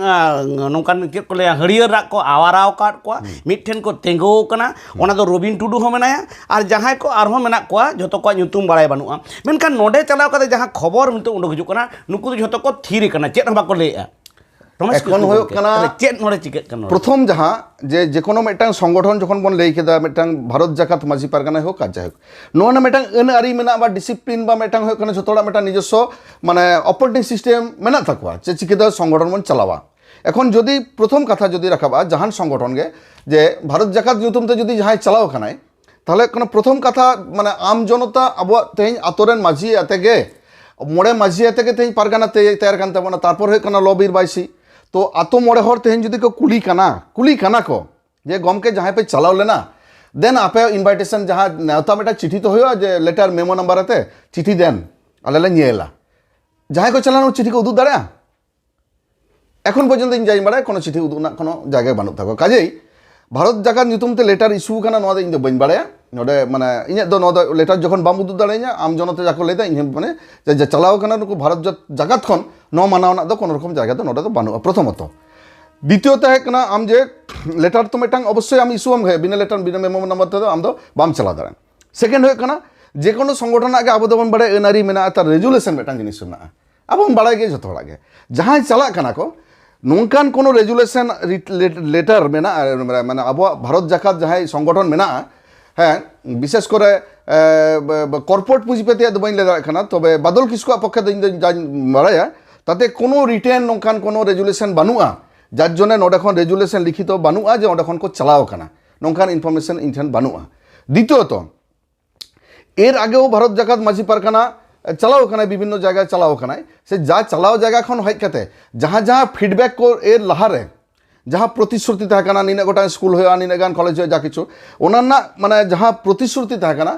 ᱱᱚᱝᱠᱟᱱ ᱪᱮᱫ ᱠᱚ ᱞᱟᱹᱭᱟ ᱦᱟᱹᱲᱭᱟᱹᱨ ᱨᱟᱜ ᱠᱚ ᱟᱣᱟᱨᱟᱣ ᱟᱠᱟᱫ ᱠᱚᱣᱟ ᱢᱤᱫᱴᱷᱮᱱ ᱠᱚ ᱛᱤᱸᱜᱩ ᱟᱠᱟᱱᱟ ᱚᱱᱟ ᱫᱚ ᱨᱚᱵᱤᱱ ᱴᱩᱰᱩ ᱦᱚᱸ ᱢᱮᱱᱟᱭᱟ ᱟᱨ ᱡᱟᱦᱟᱸᱭ ᱠᱚ ᱟᱨᱦᱚᱸ ᱢᱮᱱᱟᱜ ᱠᱚᱣᱟ ᱡᱚᱛᱚ ᱠᱚᱣᱟᱜ ᱧᱩᱛᱩᱢ ᱵᱟᱲᱟᱭ ᱵᱟᱹᱱᱩᱜᱼᱟ ᱢᱮᱱᱠᱷᱟᱱ ᱱᱚᱸᱰᱮ ᱪᱟᱞᱟᱣ ᱠᱟᱛᱮ ᱡᱟᱦᱟᱸ ᱠᱷᱚᱵᱚᱨ ᱱᱤᱛᱚᱜ ᱩᱰᱩᱠ ᱦᱤᱡᱩᱜ ᱠᱟᱱᱟ ᱱᱩᱠᱩ ᱫᱚ ᱡᱷᱚᱛᱚ ᱠᱚ ᱛᱷᱤᱨ ᱟᱠᱟᱱᱟ ᱪᱮᱫ ᱦᱚᱸ ᱵᱟᱠᱚ ᱞᱟᱹᱭᱮᱜᱼᱟ ᱮᱠᱷᱚᱱ ᱠᱤᱥᱠᱩ ᱦᱩᱭᱩᱜ ᱜᱚᱢᱠᱮ, ᱠᱟᱱᱟ- ᱛᱟᱦᱞᱮ ᱪᱮᱫ ᱱᱚᱰᱮ ᱪᱤᱠᱟᱹᱜ ᱠᱟᱱᱟ ᱱᱚᱰᱮ? প্রথম যাহা যে যে কোনো মিটটাং সংগঠন যখন বন লই কেদা মিটটাং ভারত জাকাত মাঝি পারগানা হোক আর যাই হোক নোয়া না মিটটাং আইন আরি মেনা বা ডিসিপ্লিন বা মিটটাং হোক কানা যতটা মিটটাং নিজস্ব মানে অপারেটিং সিস্টেম মেনা থাকুয়া যে চিকিদা সংগঠন বন চালাওয়া এখন যদি প্রথম কথা যদি রাখাবা জাহান সংগঠনকে যে ভারত জাকাত নিউতুমতে যদি যাহাই চালাও খানায় তাহলে কোনো প্রথম কথা মানে আম জনতা আবহাওয়া তেহিন আতরেন মাঝি এতে গে মোড়ে মাঝি এতে গে তেহিন পারগানা তে তৈরি কান তাবনা তারপর হয়ে কানা লবির বাইসি ᱛᱚ ᱟᱛᱚ ᱢᱚᱬᱮ ᱦᱚᱲ ᱛᱮᱦᱮᱧ ᱡᱩᱫᱤ ᱠᱚ ᱠᱩᱞᱤ ᱠᱟᱱᱟ ᱠᱩᱞᱤ ᱠᱟᱱᱟ ᱠᱚ ᱡᱮ ᱜᱚᱢᱠᱮ ᱡᱟᱦᱟᱸᱭ ᱯᱮ ᱪᱟᱞᱟᱣ ᱞᱮᱱᱟ ᱫᱮᱱ ᱟᱯᱮ ᱤᱱᱵᱷᱟᱭᱴᱮᱥᱚᱱ ᱡᱟᱦᱟᱸ ᱱᱮᱣᱛᱟ ᱢᱤᱫᱴᱟᱝ ᱪᱤᱴᱷᱤ ᱛᱚ ᱦᱩᱭᱩᱜᱼᱟ ᱡᱮ ᱞᱮᱴᱟᱨ ᱢᱮᱢᱳ ᱱᱟᱢᱵᱟᱨ ᱟᱛᱮ ᱪᱤᱴᱷᱤ ᱫᱮᱱ ᱟᱞᱮ ᱞᱮ ᱧᱮᱞᱟ ᱡᱟᱦᱟᱸᱭ ᱠᱚ ᱪᱟᱞᱟᱣ ᱪᱤᱴᱷᱤ ᱠᱚ ᱩᱫᱩᱜ ᱫᱟᱲᱮᱭᱟᱜᱼᱟ এখন পর্যন্ত ইঞ্জাই বাড়ায় কোনো চিঠি উদুনা কোনো জায়গায় বানুক থাকো কাজেই ᱵᱷᱟᱨᱚᱛ ᱡᱟᱠᱟᱛ ᱧᱩᱛᱩᱢ ᱛᱮ ᱞᱮᱴᱟᱨ ᱤᱥᱩ ᱠᱟᱱᱟ ᱱᱚᱣᱟ ᱫᱚ ᱤᱧ ᱫᱚ ᱵᱟᱹᱧ ᱵᱟᱲᱟᱭᱟ ᱱᱚᱰᱮ ᱢᱟᱱᱮ ᱤᱧᱟᱹᱜ ᱫᱚ ᱱᱚᱣᱟ ᱫᱚ ᱞᱮᱴᱟᱨ ᱡᱚᱠᱷᱚᱱ ᱵᱟᱢ ᱩᱫᱩᱜ ᱫᱟᱲᱮᱭᱟᱹᱧᱟ ᱟᱢ ᱡᱚᱱᱚᱛᱮ ᱡᱟ ᱠᱚ ᱞᱟᱹᱭᱫᱟ ᱤᱧ ᱢᱟᱱᱮ ᱡᱟ ᱪᱟᱞᱟᱣ ᱠᱟᱱᱟ ᱱᱩᱠᱩ ᱵᱷᱟᱨᱚᱛ ᱡᱟᱠᱟᱛ ᱠᱷᱚᱱ ᱱᱚᱣᱟ ᱢᱟᱱᱟᱣ ᱨᱮᱱᱟᱜ ᱫᱚ ᱠᱳᱱᱳ ᱨᱚᱠᱚᱢ ᱡᱟᱭᱜᱟ ᱫᱚ ᱱᱚᱰᱮ ᱫᱚ ᱵᱟᱹᱱᱩᱜᱼᱟ ᱯᱨᱚᱛᱷᱚᱢᱚᱛᱚ দ্বিতীয়ত ᱦᱮᱡ ᱟᱢ ᱡᱮ ᱞᱮᱴᱟᱨ ᱛᱚ ᱢᱤᱫᱴᱟᱝ ᱚᱵᱚশ্যই ᱟᱢ ᱤᱥᱩ ᱟᱢ ᱦᱮ ᱵᱤᱱᱟ ᱞᱮᱴᱟᱨ ᱵᱤᱱᱟ ᱢᱮᱢᱳ ᱱᱟᱢᱵᱟᱨ ᱛᱮᱫᱚ ᱟᱢ ᱫᱚ ᱵᱟᱢ ᱪᱟᱞᱟᱣ ᱫᱟᱲᱮᱭᱟᱜᱼᱟ ᱥᱮᱠᱮᱱᱰ ᱦᱩᱭᱩᱜ ᱠᱟᱱᱟ যে কোনো সংগঠনের আগে আবো দবন বাড়াই এনারি মেনা তার রেজুলেশন মেটাং জিনিস মেনা আবো বাড়াই গে যত হড়া গে যাহাই চালা কানা কো ᱱᱚᱝᱠᱟᱱ ᱠᱳᱱᱳ ᱨᱮᱡᱩᱞᱮᱥᱚᱱ ᱞᱮᱴᱟᱨ ᱢᱮᱱᱟᱜᱼᱟ ᱢᱟᱱᱮ ᱟᱵᱚᱣᱟᱜ ᱵᱷᱟᱨᱚᱛ ᱡᱟᱠᱟᱛ ᱡᱟᱦᱟᱸᱭ ᱥᱚᱝᱜᱚᱴᱷᱚᱱ ᱢᱮᱱᱟᱜᱼᱟ ᱦᱮᱸ ᱵᱤᱥᱮᱥ ᱠᱚᱨᱮ ᱠᱚᱨᱯᱳᱨᱮᱴ ᱯᱩᱸᱡᱤᱯᱮ ᱛᱮᱭᱟᱜ ᱫᱚ ᱵᱟᱹᱧ ᱞᱟᱹᱭ ᱫᱟᱲᱮᱭᱟᱜ ᱠᱟᱱᱟ ᱛᱚᱵᱮ ᱵᱟᱫᱚᱞ ᱠᱤᱥᱠᱩᱣᱟᱜ ᱯᱚᱠᱠᱷᱮ ᱫᱚ ᱤᱧ ᱫᱚ ᱡᱟᱧ ᱵᱟᱲᱟᱭᱟ ᱛᱟᱛᱮ ᱠᱳᱱᱳ ᱨᱤᱴᱮᱱ ᱱᱚᱝᱠᱟᱱ ᱠᱳᱱᱳ ᱨᱮᱡᱩᱞᱮᱥᱚᱱ ᱵᱟᱹᱱᱩᱜᱼᱟ যার জন্য নোডে খন রেজুলেশন লিখিত বানুয়া যে ওটা খন চালাও কানা নংকান ইনফরমেশন ইনঠেন বানুয়া দ্বিতীয়ত এর আগেও ভারত জাকাত মাঝি পারকানা চালাও ওখানে বিভিন্ন জায়গায় চালাও ওখানে সে যা চালাও জায়গা খন হয়ে কাতে যাহা যাহা ফিডব্যাক এর লাহারে, যাহা প্রতিশ্রুতি থাকে না নিনা গোটা স্কুল হয়ে নিনা গান কলেজ হয়ে যা কিছু ওনার না মানে যাহা প্রতিশ্রুতি থাকে না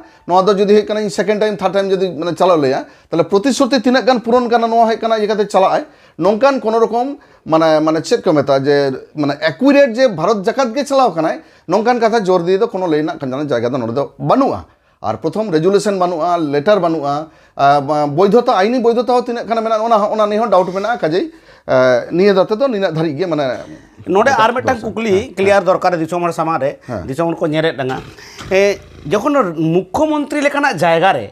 ᱫᱚ যদি হয়ে কানা সেকেন্ড টাইম থার্ড টাইম যদি মানে চালাও লইয়া, তাহলে প্রতিশ্রুতি তিনাক গান পূরণ কানা নোয়া হয়ে কানা ইকাতে চালায়। নঙ্কান কোনো রকম মানে মানে চেক কো মেতা যে মানে অ্যাকুরেট যে ভারত জাকাত গে চালাও কানায় নঙ্কান কথা জোর দিয়ে তো কোনো লই না কান জায়গা তো নোডে দো ᱟᱨ ᱯᱨᱚᱛᱷᱚᱢ ᱨᱮᱡᱩᱞᱮᱥᱚᱱ ᱵᱟᱹᱱᱩᱜᱼᱟ ᱞᱮᱴᱟᱨ ᱵᱟᱹᱱᱩᱜᱼᱟ ᱵᱳᱭᱫᱷᱚᱛᱟ ᱟᱭᱱᱤ ᱵᱳᱭᱫᱷᱚᱛᱟ ᱦᱚᱸ ᱛᱤᱱᱟᱹᱜ ᱠᱷᱟᱱ ᱢᱮᱱᱟᱜᱼᱟ ᱚᱱᱟ ᱚᱱᱟ ᱱᱤᱭᱟᱹ ᱦᱚᱸ ᱰᱟᱣᱩᱴ ᱢᱮᱱᱟᱜᱼᱟ ᱠᱟᱡᱮᱭ ᱱᱤᱭᱟᱹ ᱫᱟᱛᱮ ᱫᱚ ᱱᱤᱱᱟᱹᱜ ᱫᱷᱟᱹᱨᱤᱡ ᱜᱮ ᱢᱟᱱᱮ ᱱᱚᱰᱮ ᱟᱨ ᱢᱤᱫᱴᱟᱝ ᱠᱩᱠᱞᱤ ᱠᱞᱤᱭᱟᱨ ᱫᱚᱨᱠᱟᱨ ᱫᱤᱥᱚᱢ ᱦᱚᱲ ᱥᱟᱢᱟᱝ ᱨᱮ ᱫᱤᱥᱚᱢ ᱦᱚᱲ ᱠᱚ ᱧᱮᱞᱮᱫ ᱞᱟᱝᱟ ᱡᱚᱠᱷᱚᱱ ᱢᱩᱠᱠᱷᱚᱢᱚᱱᱛᱨᱤ ᱞᱮᱠᱟᱱᱟᱜ ᱡᱟᱭᱜᱟ ᱨᱮ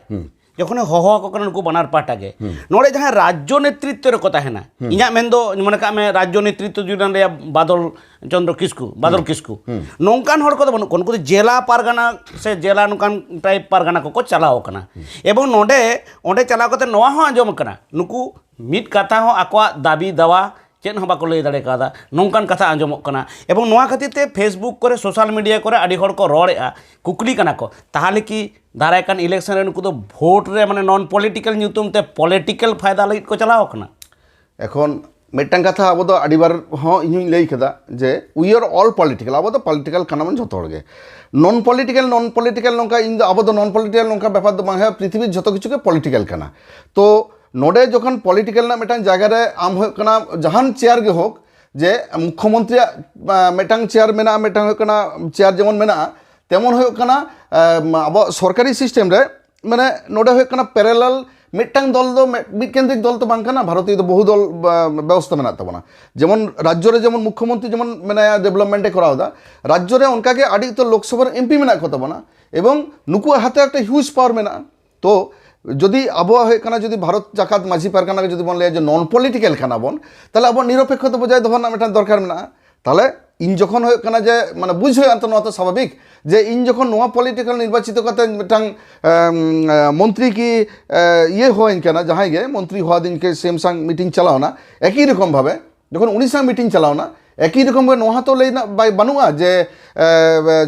ᱡᱚᱠᱷᱚᱱ ᱦᱚᱦᱚ ᱟᱠᱚ ᱠᱟᱱᱟ ᱱᱩᱠᱩ ᱵᱟᱱᱟᱨ ᱯᱟᱦᱴᱟ ᱜᱮ ᱱᱚᱰᱮ ᱡᱟᱦᱟᱸ ᱨᱟᱡᱽᱡᱚ ᱱᱮᱛᱨᱤᱛᱛᱚ ᱨᱮᱠᱚ ᱛᱟᱦᱮᱱᱟ ᱤᱧᱟᱹᱜ ᱢᱮᱱᱫᱚ ᱢᱚᱱᱮ ᱠᱟᱜ ᱢᱮ ᱨᱟᱡᱽᱡᱚ ᱱᱮᱛᱨᱤᱛᱛᱚ ᱡᱩᱫᱤ ᱨᱮᱭᱟᱜ ᱵᱟᱫᱚᱞ ᱪᱚᱱᱫᱨᱚ ᱠᱤᱥᱠᱩ ᱵᱟᱫᱚᱞ ᱠᱤᱥᱠᱩ ᱱᱚᱝᱠᱟᱱ ᱦᱚᱲ ᱠᱚᱫᱚ ᱵᱟᱹᱱᱩᱜ ᱠᱚᱣᱟ ᱱᱩᱠᱩ ᱫᱚ ᱡᱮᱞᱟ ᱯᱟᱨᱜᱟᱱᱟ ᱥᱮ ᱡᱮᱞᱟ ᱱᱚᱝᱠᱟᱱ ᱴᱟᱭᱤᱯ ᱯᱟᱨᱜᱟᱱᱟ ᱠᱚᱠᱚ ᱪᱟᱞᱟᱣ ᱟᱠᱟᱱᱟ ᱮᱵᱚᱝ ᱱᱚᱰᱮ ᱚᱸᱰᱮ ᱪᱟᱞᱟᱣ ᱠᱟᱛᱮ ᱱᱚᱣᱟ ᱦᱚᱸ ᱟᱸᱡᱚᱢ ᱟᱠᱟᱱᱟ ᱱᱩᱠᱩ ᱢᱤᱫ ᱠᱟᱛᱷᱟ ᱦᱚᱸ ᱟᱠᱚᱣᱟᱜ ᱫᱟᱵᱤ ᱫᱟᱣᱟ ᱪᱮᱫ ᱦᱚᱸ ᱵᱟᱠᱚ ᱞᱟᱹᱭ ᱫᱟᱲᱮ ᱠᱟᱣᱫᱟ ᱱᱚᱝᱠᱟᱱ ᱠᱟᱛᱷᱟ ᱟᱸᱡᱚᱢᱚᱜ ᱠᱟᱱᱟ ᱮᱵᱚᱝ ᱱᱚᱣᱟ ᱠᱷᱟᱹᱛᱤᱨ ᱛᱮ ᱯᱷᱮᱥᱵᱩᱠ ᱠᱚᱨᱮ ᱥᱳᱥᱟᱞ ᱢᱤᱰᱤᱭᱟ ᱠᱚᱨᱮ ᱟᱹᱰᱤ ᱦᱚᱲ ᱠᱚ ᱨᱚᱲᱮᱜᱼᱟ ᱠᱩᱠᱞᱤ ᱠᱟᱱᱟ ᱠᱚ ᱛᱟᱦᱚᱞᱮ ᱠᱤ ᱫᱟᱨᱟᱭ ᱠᱟᱱ ᱤᱞᱮᱠᱥᱚᱱ ᱨᱮ ᱱᱩᱠᱩ ᱫᱚ ᱵᱷᱳᱴ ᱨᱮ ᱢᱟᱱᱮ ᱱᱚᱱ ᱯᱚᱞᱤᱴᱤᱠᱮᱞ ᱧᱩᱛᱩᱢ ᱛᱮ ᱯᱚᱞᱤᱴᱤᱠᱮᱞ ᱯᱷᱟᱭᱫᱟ ᱞᱟᱹᱜᱤᱫ ᱠᱚ ᱪᱟᱞᱟᱣ ᱠᱟᱱᱟ ᱮᱠᱷᱚᱱ ᱢᱤᱫᱴᱟᱝ ᱠᱟᱛᱷᱟ ᱟᱵᱚ ᱫᱚ ᱟᱹᱰᱤ ᱵᱟᱨ ᱦᱚᱸ ᱤᱧᱦᱚᱧ ᱞᱟᱹᱭ ᱠᱮᱫᱟ ᱡᱮ ᱩᱭ ᱟᱨ ᱚᱞ ᱯᱚᱞᱤᱴᱤᱠᱮᱞ ᱟᱵᱚ ᱫᱚ ᱯᱚᱞᱤᱴᱤᱠᱮᱞ ᱠᱟᱱᱟᱵᱚᱱ ᱡᱷᱚᱛᱚ ᱦᱚᱲᱜᱮ ᱱᱚᱱ ᱯᱚᱞᱤᱴᱤᱠᱮᱞ ᱱᱚᱱ ᱯᱚᱞᱤᱴᱤᱠᱮᱞ ᱱᱚᱝᱠᱟ ᱤᱧ ᱫᱚ ᱟᱵᱚ ᱫᱚ ᱱᱚᱱ ᱯᱚᱞᱤᱴᱤᱠᱮᱞ ᱱᱚᱝᱠᱟ ᱵᱮᱯᱟᱨ ᱫᱚ ᱵᱟᱝ ᱦᱩᱭᱩᱜᱼᱟ ᱯᱨᱤᱛᱷᱤᱵᱤᱨ ᱡᱷᱚᱛᱚ ᱠᱤᱪᱷᱩ ᱜᱮ ᱯᱚᱞᱤᱴᱤᱠᱮᱞ ᱠᱟᱱᱟ ᱛᱚ ᱱᱚᱰᱮ ᱡᱚᱠᱷᱚᱱ ᱯᱚᱞᱤᱴᱤᱠᱮᱞ ᱨᱮᱱᱟᱜ ᱢᱤᱫᱴᱟᱝ ᱡᱟᱭᱜᱟ ᱨᱮ ᱟᱢ ᱦᱩᱭᱩᱜ ᱠᱟᱱᱟ ᱡᱟᱦᱟᱱ ᱪᱮᱭᱟᱨ ᱜᱮ ᱦᱳᱠ ᱡᱮ ᱢᱩᱠᱷᱚᱢᱚᱱᱛᱨᱤᱭᱟᱜ ᱢᱤᱫᱴᱟᱝ ᱪᱮᱭᱟᱨ ᱢᱮᱱᱟᱜᱼᱟ ᱢᱤᱫᱴᱟᱝ ᱦᱩᱭᱩᱜ ᱠᱟᱱᱟ ᱪᱮᱭᱟর ᱡᱮᱢᱚᱱ ᱢᱮᱱᱟᱜᱼᱟ ᱛᱮᱢᱚᱱ ᱦᱩᱭᱩᱜ ᱠᱟᱱᱟ ᱟᱵᱚ ᱥᱚᱨᱠᱟᱨᱤ ᱥᱤᱥᱴᱮᱢ ᱨᱮ ᱢᱟᱱᱮ ᱱᱚᱰᱮ ᱦᱩᱭᱩᱜ ᱠᱟᱱᱟ ᱯᱮᱨᱟᱞᱟᱞ ᱢᱤᱫᱴᱟᱝ ᱫᱚᱞ ᱫᱚ ᱢᱤᱫ ᱠᱮন্দ্রিক দল তো ᱵᱟᱝ ᱠᱟᱱᱟ ᱵᱷᱟᱨᱚᱛᱤᱭᱚ ᱫᱚ ᱵᱚᱦᱩ দল ᱵᱮᱵᱚᱥᱛᱷᱟ ᱢᱮᱱᱟᱜ ᱛᱟᱵᱚᱱᱟ ᱡᱮᱢᱚᱱ ᱨᱟᱡᱽᱡᱚ ᱨᱮ ᱡᱮᱢᱚᱱ ᱢᱩᱠᱷᱚᱢᱚᱱᱛᱨᱤ ᱡᱮᱢᱚᱱ ᱢᱮᱱᱟᱭᱟ ᱰᱮᱵᱷᱞᱚᱯᱢᱮᱱᱴᱮ ᱠᱚᱨᱟᱣᱫᱟ ᱨᱟᱡᱽᱡᱚ ᱨᱮ ᱚᱱᱠᱟᱜᱮ ᱟᱹᱰᱤ ᱩᱛᱟᱹᱨ ᱞᱳᱠᱥᱚᱵᱷᱟ ᱮᱢᱯᱤ ᱢᱮᱱᱟᱜ ᱠᱚ ᱛᱟᱵᱚᱱᱟ ᱮᱵᱚᱝ ᱱᱩᱠᱩᱣᱟᱜ ᱦᱟᱛᱮ একটা হিউজ পাওয়ার ᱢᱮᱱᱟᱜᱼᱟ ᱛᱚ যদি আবহাওয়া হয়ে যদি ভারত জাকাত মাঝি পারখানাকে যদি বললে যে নন পলিটিক্যাল খানা বন তাহলে আবার নিরপেক্ষতা বজায় ধর না এটা দরকার না। তাহলে ইন যখন হয়ে যে মানে বুঝ হয়ে আন্ত নয় স্বাভাবিক যে ইন যখন নয় পলিটিক্যাল নির্বাচিত কথা মিটাং মন্ত্রী কি ইয়ে হয়েন কেন যাহাই গে মন্ত্রী হওয়া দিনকে সেমসাং মিটিং চালাও না। একই রকমভাবে যখন উনি মিটিং চালাও না ᱮᱠᱤ ᱨᱚᱠᱚᱢ ᱜᱮ ᱱᱚᱣᱟ ᱛᱚ ᱞᱟᱹᱭ ᱵᱟᱭ ᱵᱟᱹᱱᱩᱜᱼᱟ ᱡᱮ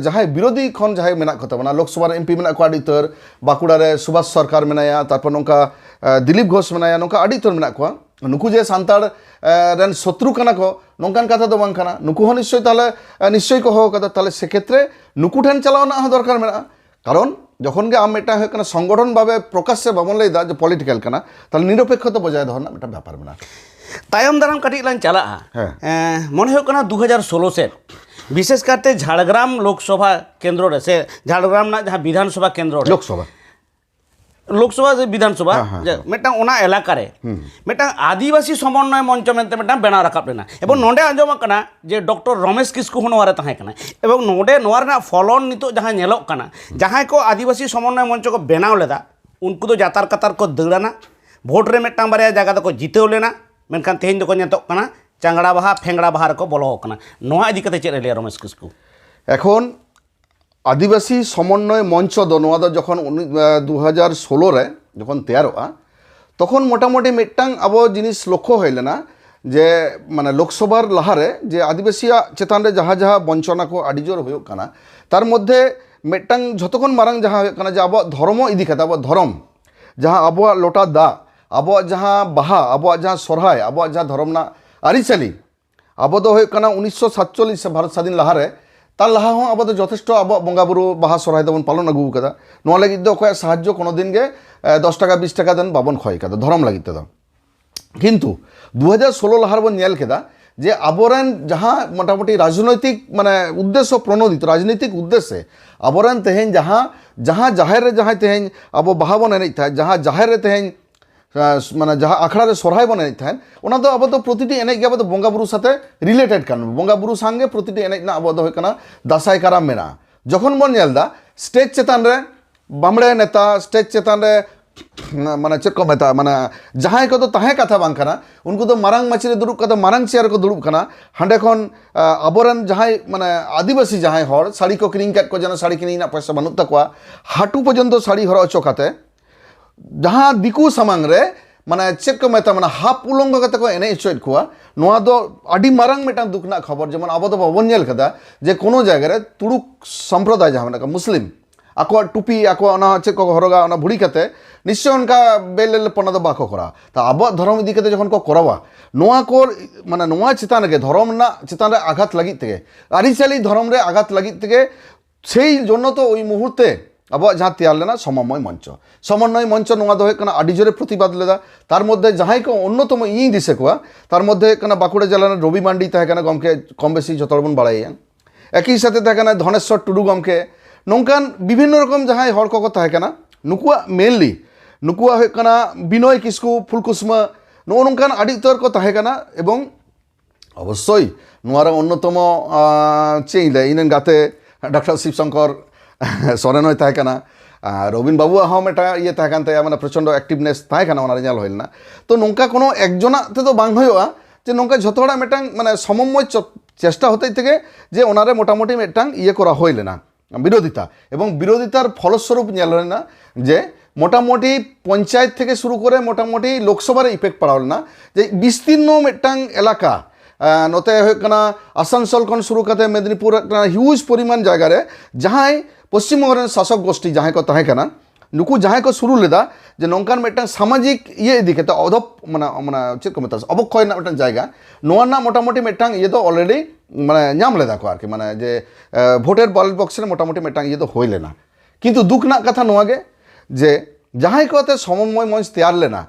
ᱡᱟᱦᱟᱸᱭ ᱵᱤᱨᱳᱫᱷᱤ ᱠᱷᱚᱱ ᱡᱟᱦᱟᱸᱭ ᱢᱮᱱᱟᱜ ᱠᱚ ᱛᱟᱵᱚᱱᱟ ᱞᱳᱠ ᱥᱚᱵᱷᱟ ᱨᱮ ᱮᱢᱯᱤ ᱢᱮᱱᱟᱜ ᱠᱚᱣᱟ ᱟᱹᱰᱤ ᱩᱛᱟᱹᱨ ᱵᱟᱸᱠᱩᱲᱟ ᱨᱮ ᱥᱩᱵᱷᱟᱥ ᱥᱚᱨᱠᱟᱨ ᱢᱮᱱᱟᱭᱟ ᱛᱟᱨᱯᱚᱨ ᱱᱚᱝᱠᱟ ᱫᱤᱞᱤᱯ ᱜᱷᱳᱥ ᱢᱮᱱᱟᱭᱟ ᱱᱚᱝᱠᱟ ᱟᱹᱰᱤ ᱩᱛᱟᱹᱨ ᱢᱮᱱᱟᱜ ᱠᱚᱣᱟ ᱱᱩᱠᱩ ᱡᱮ ᱥᱟᱱᱛᱟᱲ ᱨᱮᱱ ᱥᱚᱛᱨᱩ ᱠᱟᱱᱟ ᱠᱚ ᱱᱚᱝᱠᱟᱱ ᱠᱟᱛᱷᱟ ᱫᱚ ᱵᱟᱝ ᱠᱟᱱᱟ ᱱᱩᱠᱩ ᱦᱚᱸ ᱱᱤশ্ᱪᱭ ᱛᱟᱦᱞᱮ ᱱᱤশ্ᱪᱭ ᱠᱚ ᱦᱚᱦᱚ ᱠᱟᱫᱟ ᱛᱟᱦᱞᱮ ᱥᱮᱠᱷᱮᱛᱨᱮ ᱱᱩᱠᱩ ᱴᱷᱮᱱ ᱪᱟᱞᱟᱣ ᱨᱮᱱᱟᱜ ᱦᱚᱸ দরকার ᱢᱮᱱᱟᱜᱼᱟ কারণ যখন গে আম এটা হয় সংগঠন ভাবে প্রকাশ্যে বাবন লাই দা যে পলিটিক্যাল কানা তাহলে নিরপেক্ষতা বজায় ধরার একটা ব্যাপার মেনা ᱛᱟᱭᱚᱢ ᱫᱟᱨᱟᱢ ᱠᱟᱹᱴᱤᱡ ᱞᱟᱝ ᱪᱟᱞᱟᱜᱼᱟ ᱢᱚᱱᱮ ᱦᱩᱭᱩᱜ ᱠᱟᱱᱟ ᱫᱩ ᱦᱟᱡᱟᱨ ᱥᱳᱞᱳ ᱥᱮᱫ ᱵᱤᱥᱮᱥ ᱠᱟᱨᱛᱮ ᱡᱷᱟᱲᱜᱨᱟᱢ ᱞᱳᱠᱥᱚᱵᱷᱟ ᱠᱮᱱᱫᱨᱚ ᱨᱮ ᱥᱮ ᱡᱷᱟᱲᱜᱨᱟᱢ ᱨᱮᱱᱟᱜ ᱡᱟᱦᱟᱸ ᱵᱤᱫᱷᱟᱱ ᱥᱚᱵᱷᱟ ᱠᱮᱱᱫᱨᱚ ᱨᱮ ᱞᱳᱠᱥᱚᱵᱷᱟ ᱞᱳᱠᱥᱚᱵᱷᱟ ᱵᱤᱫᱷᱟᱱ ᱥᱚᱵᱷᱟ ᱢᱤᱫᱴᱟᱝ ᱚᱱᱟ ᱮᱞᱟᱠᱟᱨᱮ ᱢᱤᱫᱴᱟᱝ ᱟᱹᱫᱤᱵᱟᱹᱥᱤ ᱥᱚᱢᱚᱱᱱᱚᱭ ᱢᱚᱧᱪᱚ ᱢᱮᱱᱛᱮ ᱢᱤᱫᱴᱟᱝ ᱵᱮᱱᱟᱣ ᱨᱟᱠᱟᱵ ᱞᱮᱱᱟ ᱮᱵᱚᱝ ᱱᱚᱰᱮ ᱟᱸᱡᱚᱢ ᱟᱠᱟᱱᱟ ᱡᱮ ᱰᱚᱠᱴᱚᱨ ᱨᱚᱢᱮᱥ ᱠᱤᱥᱠᱩ ᱦᱚᱸ ᱱᱚᱣᱟᱨᱮ ᱛᱟᱦᱮᱸ ᱠᱟᱱᱟ ᱮᱵᱚᱝ ᱱᱚᱰᱮ ᱱᱚᱣᱟ ᱨᱮᱱᱟᱜ ᱯᱷᱚᱞᱚᱱ ᱱᱤᱛᱚᱜ ᱡᱟᱦᱟᱸ ᱧᱮᱞᱚᱜ ᱠᱟᱱᱟ ᱡᱟᱦᱟᱸᱭ ᱠᱚ ᱟᱹᱫᱤᱵᱟᱹᱥᱤ ᱥᱚᱢᱚᱱᱱᱚᱭ ᱢᱚᱧᱪᱚ ᱠᱚ ᱵᱮᱱᱟᱣ ᱞᱮᱫᱟ ᱩᱱᱠᱩ ᱫᱚ ᱡᱟᱛᱟᱨ ᱠᱟᱛᱟᱨ ᱠᱚ ᱫᱟᱹᱲᱟᱱᱟ ᱵᱷᱳᱴ ᱨᱮ ᱢᱤᱫᱴᱟᱝ ᱵᱟᱨᱭᱟ ᱡᱟᱭᱜᱟ ᱫᱚᱠᱚ ᱡᱤᱛᱟᱹᱣ ᱞᱮᱱᱟ ᱢᱮᱱᱠᱷᱟᱱ ᱛᱮᱦᱮᱧ ᱫᱚᱠᱚ ᱧᱮᱞᱚᱜ ᱠᱟᱱᱟ ᱪᱟᱝᱜᱽᱲᱟ ᱵᱟᱦᱟ ᱯᱷᱮᱝᱜᱽᱲᱟ ᱵᱟᱦᱟ ᱨᱮᱠᱚ ᱵᱚᱞᱚ ᱟᱠᱟᱱᱟ ᱱᱚᱣᱟ ᱤᱫᱤ ᱠᱟᱛᱮ ᱪᱮᱫ ᱮ ᱞᱟᱹᱭᱟ ᱨᱚᱢᱮᱥ ᱠᱤᱥᱠᱩ? ᱮᱠᱷᱚᱱ আদিবাসী সমন্বয় মঞ্চ দো নোয়া দো যখন দু হাজার ষোলো রে যখন তৈয়ারোগা তখন মোটামুটি মিটাং আবো জিনিস লক্ষ্য হইলেনা যে মানে লোকসভার লাহারে যে আদিবাসীয়া চেতানরে যাহা যাহা বঞ্চনা কো আডিজোর হয়ো কানা তার মধ্যে মিটাং যতক্ষণ মারাং যাহা হয়ো কানা যে আবো ধর্ম ইদি কাতা আবো ধর্ম যাহা আবো লোটা দা ᱟᱵᱚᱣᱟᱜ ᱡᱟᱦᱟᱸ ᱵᱟᱦᱟ ᱟᱵᱚᱣᱟᱜ ᱡᱟᱦᱟᱸ ᱥᱚᱨᱦᱟᱭ ᱟᱵᱚᱣᱟᱜ ᱡᱟᱦᱟᱸ ᱫᱷᱚᱨᱚᱢ ᱨᱮᱱᱟᱜ ᱟᱹᱨᱤᱪᱟᱹᱞᱤ ᱟᱵᱚ ᱫᱚ ᱦᱩᱭᱩᱜ ᱠᱟᱱᱟ ᱩᱱᱤᱥᱥᱚ ᱥᱟᱛᱪᱚᱞᱞᱤᱥ ᱵᱷᱟᱨᱚᱛ ᱥᱟᱫᱷᱤᱱ ᱞᱟᱦᱟᱨᱮ তার লাহা হন আবার যথেষ্ট আবার বঙ্গাবুরু, বাহা সরাই দেবন পালন আগু কাদা। নোয়া লাগি দো কয় সাহায্য কোনো দিনকে দশ টাকা, বিশ টাকা দেন বাবন খয় কাদা, ধরম লাগি তেদ কিন্তু দু হাজার ষোলো লাহার বন নেল কেদা, যে আবরেন যাহা মোটামুটি রাজনৈতিক মানে উদ্দেশ্য প্রণোদিত, রাজনৈতিক উদ্দেশ্যে, আবরেন তেহেন যাহা যাহা জাহের রে যাহা তেহেন আবো বাহাবন এনে যাহা জাহের রে তেহেন ᱢᱟᱱᱮ ᱡᱟᱦᱟᱸ ᱟᱠᱷᱲᱟ ᱨᱮ ᱥᱚᱨᱦᱟᱭ ᱵᱚᱱ ᱮᱱᱮᱡ ᱛᱟᱦᱮᱱ ᱚᱱᱟ ᱫᱚ ᱟᱵᱚ ᱫᱚ ᱯᱨᱚᱛᱤᱴᱤ ᱮᱱᱮᱡ ᱜᱮ ᱟᱵᱚ ᱫᱚ ᱵᱚᱸᱜᱟ ᱵᱩᱨᱩ ᱥᱟᱛᱮ ᱨᱤᱞᱮᱴᱮᱰ ᱠᱟᱱᱟ ᱵᱚᱸᱜᱟ ᱵᱩᱨᱩ ᱥᱟᱝᱜᱮ ᱯᱨᱚᱛᱤᱴᱤ ᱮᱱᱮᱡ ᱨᱮᱱᱟᱜ ᱟᱵᱚ ᱫᱚ ᱦᱩᱭᱩᱜ ᱠᱟᱱᱟ ᱫᱟᱸᱥᱟᱭ ᱠᱟᱨᱟᱢ ᱢᱮᱱᱟᱜᱼᱟ ᱡᱚᱠᱷᱚᱱ ᱵᱚᱱ ᱧᱮᱞ ᱮᱫᱟ ᱥᱴᱮᱡ ᱪᱮᱛᱟᱱ ᱨᱮ ᱵᱟᱢᱲᱮ ᱱᱮᱛᱟ ᱥᱴᱮᱡ ᱪᱮᱛᱟᱱ ᱨᱮ ᱢᱟᱱᱮ ᱪᱮᱫ ᱠᱚ ᱢᱮᱛᱟᱜᱼᱟ ᱢᱟᱱᱮ ᱡᱟᱦᱟᱸᱭ ᱠᱚᱫᱚ ᱛᱟᱦᱮᱸ ᱠᱟᱛᱷᱟ ᱵᱟᱝ ᱠᱟᱱᱟ ᱩᱱᱠᱩ ᱫᱚ ᱢᱟᱨᱟᱝ ᱢᱟᱹᱪᱤ ᱨᱮ ᱫᱩᱲᱩᱵ ᱠᱟᱛᱮ ᱢᱟᱨᱟᱝ ᱪᱮᱭᱟᱨ ᱨᱮᱠᱚ ᱫᱩᱲᱩᱵ ᱠᱟᱱᱟ ᱦᱟᱸᱰᱮ ᱠᱷᱚᱱ ᱟᱵᱚᱨᱮᱱ ᱡᱟᱦᱟᱸᱭ ᱢᱟᱱᱮ ᱟᱹᱫᱤᱵᱟᱹᱥᱤ ᱡᱟᱦᱟᱸᱭ ᱦᱚᱲ ᱥᱟᱹᱲᱤ ᱠᱚ ᱠᱤᱨᱤᱧ ᱠᱟᱫ ᱠᱚ ᱡᱮᱱᱚ ᱥᱟᱹᱲᱤ ᱠᱤᱨᱤᱧ ᱨᱮᱱᱟᱜ ᱯᱚᱭᱥᱟ ᱵᱟᱹᱱᱩᱜ ᱛᱟᱠᱚᱣᱟ ᱦᱟᱹᱴᱩ ᱯᱚᱨᱡᱚᱱᱛᱚ ᱥᱟᱹᱲᱤ ᱦᱚᱨᱚᱜ ᱦᱚᱪᱚ ᱠᱟᱛᱮ ᱡᱟᱦᱟᱸ ᱫᱤᱠᱩ ᱥᱟᱢᱟᱝ ᱨᱮ ᱢᱟᱱᱮ ᱪᱮᱫ ᱠᱚ ᱢᱮᱛᱟ ᱢᱟᱱᱮ ᱦᱟᱯ ᱩᱞᱚᱝᱜᱚ ᱠᱟᱛᱮ ᱠᱚ ᱮᱱᱮᱡ ᱦᱚᱪᱚᱭᱮᱫ ᱠᱚᱣᱟ ᱱᱚᱣᱟ ᱫᱚ ᱟᱹᱰᱤ ᱢᱟᱨᱟᱝ ᱢᱤᱫᱴᱟᱝ ᱫᱩᱠ ᱨᱮᱱᱟᱜ ᱠᱷᱚᱵᱚᱨ ᱡᱮᱢᱚᱱ ᱟᱵᱚ ᱫᱚ ᱵᱟᱵᱚᱱ ᱧᱮᱞ ᱠᱟᱫᱟ ᱡᱮ ᱠᱳᱱᱳ ᱡᱟᱭᱜᱟ ᱨᱮ ᱛᱩᱲᱩᱠ ᱥᱚᱢᱯᱨᱚᱫᱟᱭ ᱡᱟᱦᱟᱸ ᱢᱮᱱᱟᱜ ᱠᱚᱣᱟ ᱢᱩᱥᱞᱤᱢ ᱟᱠᱚᱣᱟᱜ ᱴᱩᱯᱤ ᱟᱠᱚᱣᱟᱜ ᱚᱱᱟ ᱪᱮᱫ ᱠᱚ ᱦᱚᱨᱚᱜᱟ ᱚᱱᱟ ᱵᱷᱩᱲᱤ ᱠᱟᱛᱮ নিশ্চয় অনকা বেলেলপনা দো বাকো করা তা আবহাওয়া ধর্ম ইদি কাতে যখন কো করাবা নোয়া কো মানে নোয়া চিতান রেগে ধর্ম না চিতান রে আঘাত লাগি থেকে আরিচালি ধর্ম রে আঘাত লাগি থেকে সেই জন্য তো ওই মুহূর্তে আবহাওয়া যাহা তেয়ার লেনা সমন্বয় মঞ্চ। সমন্বয় মঞ্চ নোয়া দো হয়ে আডি জোরে প্রতিবাদ লেদা। তার মধ্যে যাহাই কো অন্যতম ই দিছে কোয়া, তার মধ্যে কানা বাঁকুড়া জেলার রবি মান্ডি তাহে কানা গমকে কম বেশি যত বন বাড়াইয়ান একই সাথে থাকে না ধনেশ্বর টুডু গমকে। নৌকান বিভিন্ন রকম যাহাই হড় কoko তাহে কানা, নুকুয়া মেনলি। নুকুয়া হয়ে কানা বিনয় কিসকু, ফুলকুসমা নগ নংকান আডি উত্তর কো তাহে কানা এবং অবশ্যই নোয়ার অন্যতম চেয়ে ইনেন গাতে ডক্টর শিবশঙ্কর ᱥᱚᱨᱮᱱ ᱦᱚᱸᱭ ᱛᱟᱦᱮᱸ ᱠᱟᱱᱟ ᱟᱨ ᱨᱚᱵᱤᱱ ᱵᱟᱵᱩᱣᱟᱜ ᱦᱚᱸ ᱢᱤᱫᱴᱟᱝ ᱤᱭᱟᱹ ᱛᱟᱦᱮᱸ ᱠᱟᱱ ᱛᱟᱭᱟ ᱢᱟᱱᱮ ᱯᱨᱚᱪᱚᱱᱰᱚ ᱮᱠᱴᱤᱵᱽᱱᱮᱥ ᱛᱟᱦᱮᱸ ᱠᱟᱱᱟ ᱚᱱᱟᱨᱮ ᱧᱮᱞ ᱦᱩᱭ ᱞᱮᱱᱟ ᱛᱚ ᱱᱚᱝᱠᱟ ᱠᱳᱱᱳ ᱮᱠᱡᱚᱱᱟᱜ ᱛᱮᱫᱚ ᱵᱟᱝ ᱦᱩᱭᱩᱜᱼᱟ ᱡᱮ ᱱᱚᱝᱠᱟ ᱡᱷᱚᱛᱚ ᱦᱚᱲᱟᱜ ᱢᱤᱫᱴᱟᱝ ᱢᱟᱱᱮ ᱥᱚᱢᱚᱢᱚᱭ ᱪᱮᱥᱴᱟ ᱦᱚᱛᱮᱡ ᱛᱮᱜᱮ ᱡᱮ ᱚᱱᱟᱨᱮ ᱢᱳᱴᱟᱢᱩটি ᱢᱤᱫᱴᱟᱝ ᱤᱭᱟᱹ করা ᱦᱩᱭ লেনা বিরোধিতা এবং বিরোধিতার ফলস্বরূপ নেল না যে মোটামুটি পঞ্চায়েত থেকে শুরু করে মোটামুটি লোকসভার ইফেক্ট পড়াল না যে বিস্তীর্ণ মিদটাং এলাকা ᱱᱚᱛᱮ ᱦᱩᱭᱩᱜ ᱠᱟᱱᱟ ᱟᱥᱟᱱᱥᱳᱞ ᱠᱷᱚᱱ ᱥᱩᱨᱩ ᱠᱟᱛᱮ ᱢᱮᱫᱽᱱᱤᱯᱩᱨ ᱦᱤᱭᱩᱡᱽ ᱯᱚᱨᱤᱢᱟᱱ ᱡᱟᱭᱜᱟ ᱨᱮ ᱡᱟᱦᱟᱸᱭ ᱯᱚᱥᱪᱤᱢ ᱵᱚᱝᱜᱚ ᱨᱮᱱ ᱥᱟᱥᱚᱠ ᱜᱳᱥᱴᱤ ᱡᱟᱦᱟᱸᱭ ᱠᱚ ᱛᱟᱦᱮᱸ ᱠᱟᱱᱟ ᱱᱩᱠᱩ ᱡᱟᱦᱟᱸᱭ ᱠᱚ ᱥᱩᱨᱩ ᱞᱮᱫᱟ ᱡᱮ ᱱᱚᱝᱠᱟᱱ ᱢᱤᱫᱴᱟᱝ ᱥᱟᱢᱟᱡᱤᱠ ᱤᱭᱟᱹ ᱤᱫᱤ ᱠᱟᱛᱮ ᱚᱫᱚᱯ ᱢᱟᱱᱮ ᱢᱟᱱᱮ ᱪᱮᱫ ᱠᱚ ᱢᱮᱛᱟᱜᱼᱟ ᱚᱵᱚᱠᱠᱷᱚᱭ ᱨᱮᱱᱟᱜ ᱢᱤᱫᱴᱟᱝ ᱡᱟᱭᱜᱟ ᱱᱚᱣᱟ ᱨᱮᱱᱟᱜ ᱢᱳᱴᱟᱢᱩᱴᱤ ᱢᱤᱫᱴᱟᱝ ᱤᱭᱟᱹ ᱫᱚ ᱚᱞᱨᱮᱰᱤ ᱢᱟᱱᱮ ᱧᱟᱢ ᱞᱮᱫᱟ ᱠᱚ ᱟᱨᱠᱤ ᱢᱟᱱᱮ ᱡᱮ ᱵᱷᱳᱴᱮᱨ ᱵᱚᱞ ᱵᱚᱠᱥ ᱨᱮ ᱢᱳᱴᱟᱢᱩᱴি ᱢᱤᱫᱴᱟᱝ ᱤᱭᱟᱹ ᱫᱚ ᱦᱩᱭ ᱞᱮᱱᱟ ᱠᱤᱱᱛু ᱫᱩᱠ ᱨᱮᱱᱟᱜ ᱠᱟᱛᱷᱟ ᱱᱚᱣᱟ ᱜᱮ ᱡᱮ ᱡᱟᱦᱟᱸᱭ ᱠᱚᱛᱮ ᱥᱚᱢᱚᱱᱢᱚᱭ ᱢᱚᱧᱪ ᱛᱮᱭᱟᱨ ᱞᱮᱱᱟ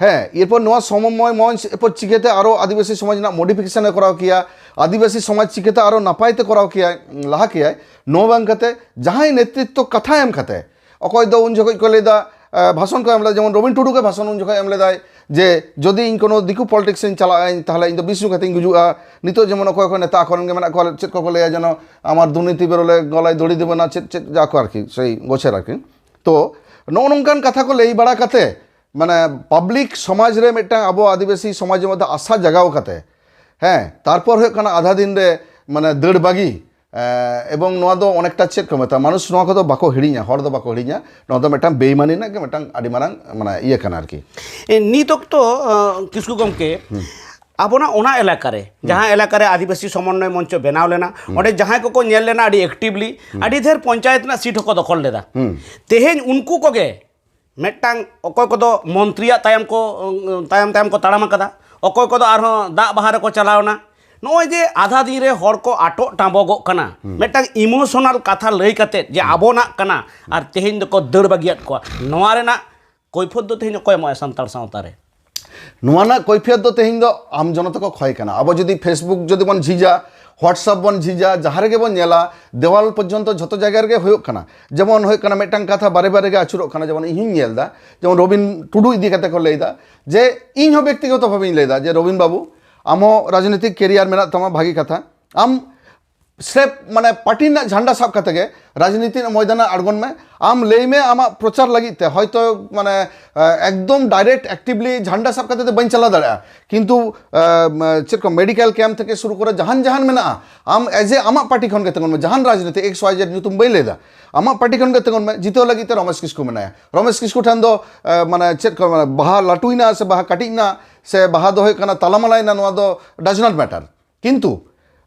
হ্যাঁ এরপর নয় সমময় মঞ্চ, এরপর চিকেতে আরও আদিবাসী সমাজ না মডিফিকেশন করাও কিয়া, আদিবাসী সমাজ চিকেতে আরও নাপাইতে করাও কিয়া, লাহা কিয়ায় নো বাংকাতে যাহাই নেতৃত্ব কথা এম খাতে। অকয় দো উন জখই কলে দা ভাষণ কো এমলা যেমন রবীন টুডুকে ভাষণ উন জখই এমলে দায়, যে যদি ইন কোনো দিকু পলিটিক্স ইন চালা তাহলে ইন তো বিষ্ণু খাতে ইন গুজুয়া নিত যেমন অকয় অকয় নেতা করেন গে মানে চেক কো লেয়া যেন আমার দুর্নীতি বেরোলে গলায় দড়ি দেবো না চেক চেক যা আর কি, সেই গোছের আর কি। তো নৌ নঙ্কান কথা কলে এই বাড়া কাতে মানে পাবলিক সমাজ রে মিটাং আবো আদিবাসী সমাজের মধ্যে আশা জাগাও কাতে। হ্যাঁ তারপর হয়ে কানা আধা দিন রে মানে দেড় বাগি এবং নোয়া দো অনেকটা চেক কো মেতা মানুষ নোয়া কো দো বাকো হড় দো বাকো হিড়িña নোয়া দো মিটাং বেইমানি না কে মিটাং আডি মারাং মানে ইয়ে কানা আর কি। এ নিত অক্ত কিসকু গমকে আবনা ওনা এলাকারে যাহা এলাকারে আদিবাসী সমন্বয় মঞ্চ বেনাও লেনা ওঁডে যাহাই কো ñᱮল লেনা আডি অ্যাক্টিভলি আডি ঢের পঞ্চায়েত না সিট হকো দখল লেদা। তেহেñ উনকু কোগে ᱢᱤᱫᱴᱟᱝ ᱚᱠᱚᱭ ᱠᱚᱫᱚ ᱢᱚᱱᱛᱨᱤᱭᱟᱜ ᱛᱟᱭᱚᱢ ᱠᱚ ᱛᱟᱭᱚᱢ ᱛᱟᱭᱚᱢ ᱠᱚ ᱛᱟᱲᱟᱢ ᱟᱠᱟᱫᱟ ᱚᱠᱚᱭ ᱠᱚᱫᱚ ᱟᱨᱦᱚᱸ ᱫᱟᱜ ᱵᱟᱦᱟ ᱨᱮᱠᱚ ᱪᱟᱞᱟᱣᱱᱟ ᱱᱚᱜᱼᱚᱭ ᱡᱮ ᱟᱫᱷᱟ ᱫᱤᱱ ᱨᱮ ᱦᱚᱲ ᱠᱚ ᱟᱴᱚᱜ ᱴᱟᱸᱵᱚᱜᱚᱜ ᱠᱟᱱᱟ ᱢᱤᱫᱴᱟᱝ ᱤᱢᱳᱥᱚᱱᱟᱞ ᱠᱟᱛᱷᱟ ᱞᱟᱹᱭ ᱠᱟᱛᱮᱫ ᱡᱮ ᱟᱵᱚᱱᱟᱜ ᱠᱟᱱᱟ ᱟᱨ ᱛᱮᱦᱮᱧ ᱫᱚᱠᱚ ᱫᱟᱹᱲ ᱵᱟᱹᱜᱤᱭᱟᱫ ᱠᱚᱣᱟ ᱱᱚᱣᱟ ᱨᱮᱱᱟᱜ ᱠᱚᱭᱯᱷᱚᱛ ᱫᱚ ᱛᱮᱦᱮᱧ ᱚᱠᱚᱭ ᱮᱢᱚᱜᱼᱟ ᱥᱟᱱᱛᱟᱲ ᱥᱟᱶᱛᱟ ᱨᱮ ᱱᱚᱣᱟ ᱨᱮᱱᱟᱜ কৈᱯᱷᱤᱭᱟᱛ ᱫᱚ ᱛᱮᱦᱮᱧ ᱫᱚ ᱟᱢ ᱡᱚᱱᱚᱛᱟ ᱠᱚ ᱠᱷᱚᱭ ᱠᱟᱱᱟ ᱟᱵᱚ ᱡᱩᱫᱤ ᱯᱷᱮᱥᱵᱩᱠ ᱡᱩᱫᱤ ᱵᱚᱱ ᱡᱷᱤᱡᱟ হোয়াটসঅ্যাপ বন ঝিজা যাহার রেগে বন নেলা দেওয়াল পর্যন্ত যত জায়গা রেগে হয়ে যেমন হোক মিটান কথা বারে বারে আচুর যেমন ইহিং নেলদা যেমন রবীন টুডু ইদি কাতে কো যে ইনহ ব্যক্তিগতভাবে লাইদা, যে রবীন বাবু, আমো রাজনৈতিক কেরিয়ার মেলা তোমার ভাগি কথা। আম સ્ટેપ মানে পার্টি ঝান্ডা সাব কাতে রাজনীতি ময়দানে আড়গন মে, আম આમ લઈને આમાં પ્રચાર લાગી হয়তো মানে একদম ডাইরেক্ট অ্যাক্টিভলি ঝান্ডা সাব কাতে বাই চালা দাঁড়া কিন্তু চেক মেডিকেল ক্যাম্প থেকে শুরু করে যাহান যাহান মে আম এজ এ আমার পার্টি খন কেতে যাহান রাজনীতি এক সয় জেড তুম বই লেদা আমার পার্টি খনকে খন মে, জিতেও লাগিতে রমেশ কিসকু মেনায় রমেশ কিসকু ঠান দো মানে চেরকম মানে, বাহা লাটুই না, সে বাহা কাটিনা সে বাহা দো কানা তালামালাই না, নোয়া দো ডাজ নট ম্যাটার কিন্তু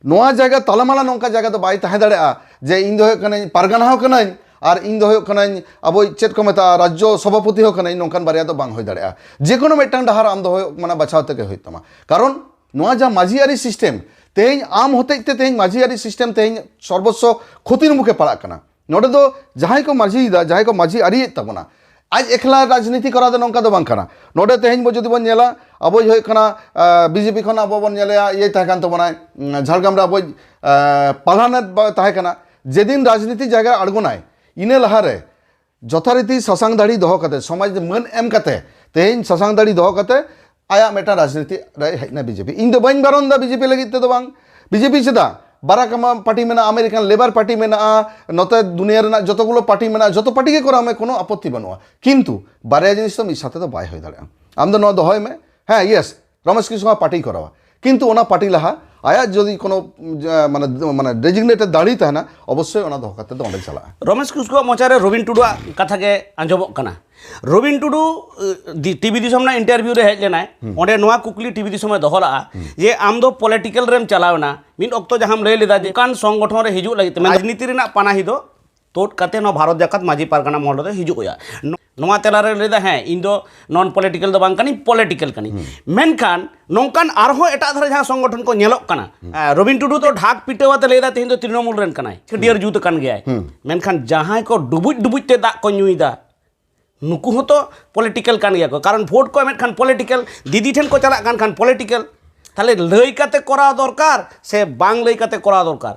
ᱱᱚᱣᱟ ᱡᱟᱭᱜᱟ ᱛᱟᱞᱟᱢᱟᱞᱟ ᱱᱚᱝᱠᱟ ᱡᱟᱭᱜᱟ ᱫᱚ ᱵᱟᱭ ᱛᱟᱦᱮᱸ ᱫᱟᱲᱮᱭᱟᱜᱼᱟ ᱡᱮ ᱤᱧ ᱫᱚ ᱦᱩᱭᱩᱜ ᱠᱟᱹᱱᱟᱹᱧ ᱯᱟᱨᱜᱟᱱᱟ ᱦᱚᱸ ᱠᱟᱹᱱᱟᱹᱧ আর ইন দো হয়েক কানাই, আবো চেত কো মেতা রাজ্য সভাপতি হো কানাই, নংকান বারিয়া দো বাং হই দাড়া যে কোনো মেটাং ডাহার আম দো হয়েক মানে বাছাও থেকে হই তোমা কারণ নোয়া যা মাঝিয়ারি সিস্টেম তেহিন আম হতেইতে তেহিন মাঝিয়ারি সিস্টেম তেহিন সর্বস্ব ক্ষতির মুখে পাড়া কানা নডে দো যাহাই কো মাঝিদা যাহাই কো মাঝি আরিয়ে তাবনা ᱟᱡ ᱮᱠᱞᱟ ᱨᱟᱡᱽᱱᱤᱛᱤ ᱠᱚᱨᱟᱣ ᱫᱚ ᱱᱚᱝᱠᱟ ᱫᱚ ᱵᱟᱝ ᱠᱟᱱᱟ ᱱᱚᱰᱮ ᱛᱮᱦᱮᱧ ᱵᱚ ᱡᱩᱫᱤ ᱵᱚᱱ ᱧᱮᱞᱟ ᱟᱵᱚᱭ ᱦᱩᱭᱩᱜ ᱠᱟᱱᱟ ᱵᱤᱡᱮᱯᱤ ᱠᱷᱚᱱ ᱟᱵᱚ ᱵᱚᱱ ᱧᱮᱞᱮᱭᱟ ᱤᱭᱟᱹ ᱛᱟᱦᱮᱸ ᱠᱟᱱ ᱛᱟᱵᱚᱱᱟᱭ ᱡᱷᱟᱲᱜᱨᱟᱢ ᱨᱮ ᱟᱵᱚᱭ ᱯᱨধানᱮᱛ ᱛᱟᱦᱮᱸ ᱠᱟᱱᱟ ᱡᱮᱫᱤᱱ ᱨᱟᱡᱽᱱᱤᱛᱤ ᱡᱟᱭᱜᱟ ᱟᱬᱜᱚᱱᱟᱭ ᱤᱱᱟᱹ ᱞᱟᱦᱟᱨᱮ ᱡᱚᱛᱷᱟᱨᱤᱛᱤ ᱥᱟᱥᱟᱝ ᱫᱟᱲᱮ ᱫᱚᱦᱚ ᱠᱟᱛᱮ ᱥᱚᱢᱟᱡᱽ ᱢᱟᱹᱱ ᱮᱢ ᱠᱟᱛᱮ ᱛᱮᱦᱮᱧ ᱥᱟᱥᱟᱝ ᱫᱟᱲᱮ ᱫᱚᱦᱚ ᱠᱟᱛᱮ ᱟᱭᱟᱜ ᱢᱤᱫᱴᱟᱝ ᱨᱟᱡᱽᱱᱤᱛᱤ ᱨᱮ ᱦᱮᱡ ᱮᱱᱟ ᱵᱤᱡᱮᱯᱤ ᱤᱧ ᱫᱚ ᱵᱟᱹᱧ ᱵᱟᱨᱚᱱ ᱮᱫᱟ ᱵᱤᱡᱮᱯᱤ ᱞᱟᱹᱜᱤᱫ ᱛᱮᱫᱚ ᱵᱟᱝ ᱵᱤᱡᱮᱯᱤ ᱪᱮᱫᱟᱜ বারাকামা পার্টি মেনা আমেরিকান লেবার পার্টি মেনা নতে দুনিয়ার না, যতগুলো পার্টি মেনা যত পার্টিকে করা আমি কোনো আপত্তি বানুয়া। কিন্তু বারিয়া জিনিস তো সাথে তো বাই হয়ে দাঁড়া আমদো নয় দহয় মে। হ্যাঁ ইয়েস রমেশ কৃষ্ণ পার্টি করা কিন্তু ওনা পার্টি লাহা আয়া যদি কোনো মানে মানে ডেজিগনেটেড দাঁড়ি ᱛᱟᱦᱮᱱᱟ অবশ্যই ওনা দহকা ᱛᱮ ᱚᱸᱰᱮ ᱪᱟᱞᱟᱜᱼᱟ রমেশ কুসকো মচারে রবিন টুডুয়া কথা ᱜᱮ আᱸᱡᱚᱢᱚᱜ ᱠᱟᱱᱟ রবিন টুডু টিভি দিশম না ইন্টারভিউ রে হেজ লেনায় ওঁডে নোয়া কুকলি টিভি দিশমে দহ লাগা যে আম দো পলিটিক্যাল রেম চালাওনা মিন অক্ত জাহাম ᱞᱟᱹᱭ ᱞᱮᱫᱟ ᱡᱮ কান সংগঠন রে হিজুᱜ ᱞᱟᱹᱜᱤᱫ ᱛᱮ ᱨᱟᱡᱽᱱᱤᱛᱤ ᱨᱮᱱᱟᱜ ᱯᱟᱱᱟᱦᱤ ᱫᱚ ᱛᱳᱫ ᱠᱟᱛᱮ ᱱᱚᱣᱟ ᱵᱷᱟᱨᱚᱛ ᱡᱟᱠᱟᱛ ᱢᱟᱹᱡᱷᱤ ᱯᱟᱨᱜᱟᱱᱟ ᱢᱚᱦᱚᱞ ᱨᱮ ᱦᱤᱡᱩᱜ ᱦᱩᱭᱩᱜᱼᱟ ᱱᱚᱣᱟ ᱛᱮᱞᱟᱨᱮ ᱞᱟᱹᱭᱫᱟ ᱦᱮᱸ ᱤᱧ ᱫᱚ ᱱᱚᱱ ᱯᱚᱞᱤᱴᱤᱠᱮᱞ ᱫᱚ ᱵᱟᱝ ᱠᱟᱹᱱᱟᱹᱧ ᱯᱚᱞᱤᱴᱤᱠᱮᱞ ᱠᱟᱹᱱᱟᱹᱧ ᱢᱮᱱᱠᱷᱟᱱ ᱱᱚᱝᱠᱟᱱ ᱟᱨᱦᱚᱸ ᱮᱴᱟᱜ ᱫᱷᱟᱨᱮ ᱡᱟᱦᱟᱸ ᱥᱚᱝᱜᱚᱴᱷᱚᱱ ᱠᱚ ᱧᱮᱞᱚᱜ ᱠᱟᱱᱟ ᱨᱚᱵᱤᱱ ᱴᱩᱰᱩ ᱫᱚ ᱰᱷᱟᱠ ᱯᱤᱴᱟᱹᱣᱟᱛᱮ ᱞᱟᱹᱭᱫᱟ ᱛᱮᱦᱮᱧ ᱫᱚ ᱛᱨᱤᱱᱢᱩᱞ ᱨᱮᱱ ᱠᱟᱱᱟᱭ ᱪᱷᱟᱹᱰᱤᱭᱟᱹᱨ ᱡᱩᱛ ᱟᱠᱟᱱ ᱜᱮᱭᱟᱭ ᱢᱮᱱᱠᱷᱟᱱ ᱡᱟᱦᱟᱸᱭ ᱠᱚ ᱰᱩᱵᱩᱡ ᱰᱩᱵᱩᱡ ᱛᱮ ᱫᱟᱜ ᱠᱚ ᱧᱩᱭᱫᱟ ᱱᱩᱠᱩ ᱦᱚᱸᱛᱚ ᱯᱚᱞᱤᱴᱤᱠᱮᱞ ᱠᱟᱱ ᱜᱮᱭᱟ ᱠᱚ ᱠᱟᱨᱚᱱ ᱵᱷᱳᱴ ᱠᱚ ᱮᱢᱮᱫ ᱠᱷᱟᱱ ᱯᱚᱞᱤᱴᱤᱠᱮᱞ ᱫᱤᱫᱤ ᱴᱷᱮᱱ ᱠᱚ ᱪᱟᱞᱟᱜ ᱠᱟᱱ ᱠᱷᱟᱱ ᱯᱚᱞᱤᱴᱤᱠᱮᱞ ᱛᱟᱦᱞᱮ ᱞᱟᱹᱭ ᱠᱟᱛᱮ ᱠᱚᱨᱟᱣ ᱫᱚᱨᱠᱟর ᱥᱮ ᱵᱟᱝ ᱞᱟᱹᱭ ᱠᱟᱛᱮ ᱠᱚᱨᱟᱣ ᱫᱚᱨᱠᱟর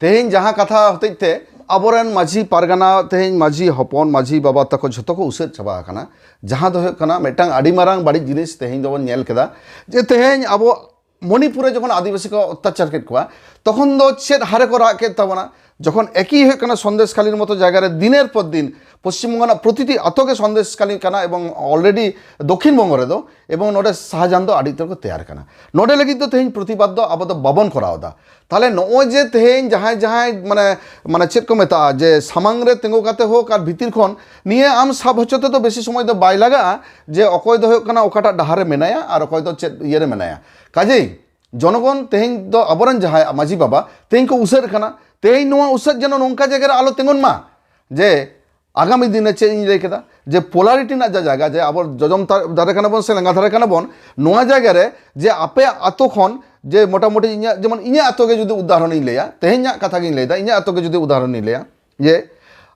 ᱛᱮᱦᱮᱧ ᱡᱟᱦᱟᱸ ᱠᱟᱛᱷᱟ ᱦᱚᱛᱮᱡ ᱛᱮ ᱟᱵᱚᱨᱮᱱ ᱢᱟᱹᱡᱷᱤ ᱯᱟᱨᱜᱟᱱᱟ ᱛᱮᱦᱮᱧ ᱢᱟᱹᱡᱷᱤ ᱦᱚᱯᱚᱱ ᱢᱟᱹᱡᱷᱤ ᱵᱟᱵᱟ ᱛᱟᱠᱚ ᱡᱷᱚᱛᱚ ᱠᱚ ᱩᱥᱟᱹᱫ ᱪᱟᱵᱟ ᱟᱠᱟᱱᱟ ᱡᱟᱦᱟᱸ ᱫᱚ ᱦᱩᱭᱩᱜ ᱠᱟᱱᱟ ᱢᱤᱫᱴᱟᱝ ᱟᱹᱰᱤ ᱢᱟᱨᱟᱝ ᱵᱟᱹᱲᱤᱡ ᱡᱤᱱᱤᱥ ᱛᱮᱦᱮᱧ ᱫᱚᱵᱚᱱ ᱧᱮᱞ ᱠᱮᱫᱟ ᱡᱮ ᱛᱮᱦᱮᱧ ᱟᱵᱚ মণিপুরে যখন আদিবাসী অত্যাচার কেট কোয়া তখন তো চেদ হারে কো রাগ কেট তাবনা যখন একই হয়ে কানা সন্দেশখালীর মতো জায়গায় দিনের পর দিন পশ্চিমবঙ্গ না প্রতিটি আতকে সন্দেশখালী কানা এবং অলরেডি দক্ষিণবঙ্গ রে দো, এবং নোডে শাহজাহান দো আড়ি তক তেয়ার কানা। নোডে লাগি তো তেহেñ প্রতিবাদ দো আবো দো বাবন করাও দা তাহলে নয় যে তেহেñ যাহাই যাহাই মানে মানে চেদ কো মেতা যে সামাং রে তেঙ্গো কাতে হোক আর ভিতির খন নিয়ে আম সাব হচ্ছে তো বেশি সময় তো বাই লাগা, যে অকয় দো হয়ে কানা ওকাটা ডাহারে মেনায়া, আর অকয় দো চেদ ইয়ে রে মেনায়া। কাজেই জনগণ ᱛᱮᱦᱮᱧ ᱫᱚ যাহা মাঝি বাবা ᱵᱟᱵᱟ উসের ᱠᱚ ᱩᱥᱟᱹᱨ ᱠᱟᱱᱟ ᱛᱮᱦᱮᱧ ᱱᱚᱣᱟ ᱩᱥᱟᱹᱨ ᱡᱮᱱᱚ ᱱᱚᱝᱠᱟ ᱡᱟᱭᱜᱟ ᱨᱮ আগামী দিনে চেয়ে ইঞ্জ রেখে যে পোলারিটি না যা জায়গা যে আবার যজম ধারে কেন বন, সে লেঙ্গা ধারে কেন বন, নোয়া জায়গা যে আপে আতক্ষণ যে মোটামুটি ইঞ্জা যেমন ইঞ্জা আতকে যদি উদাহরণ লইয়া তেহেঞ্জ কথা গিয়ে লাইদা ইঞ্জা আতকে যদি উদাহরণ লইয়া যে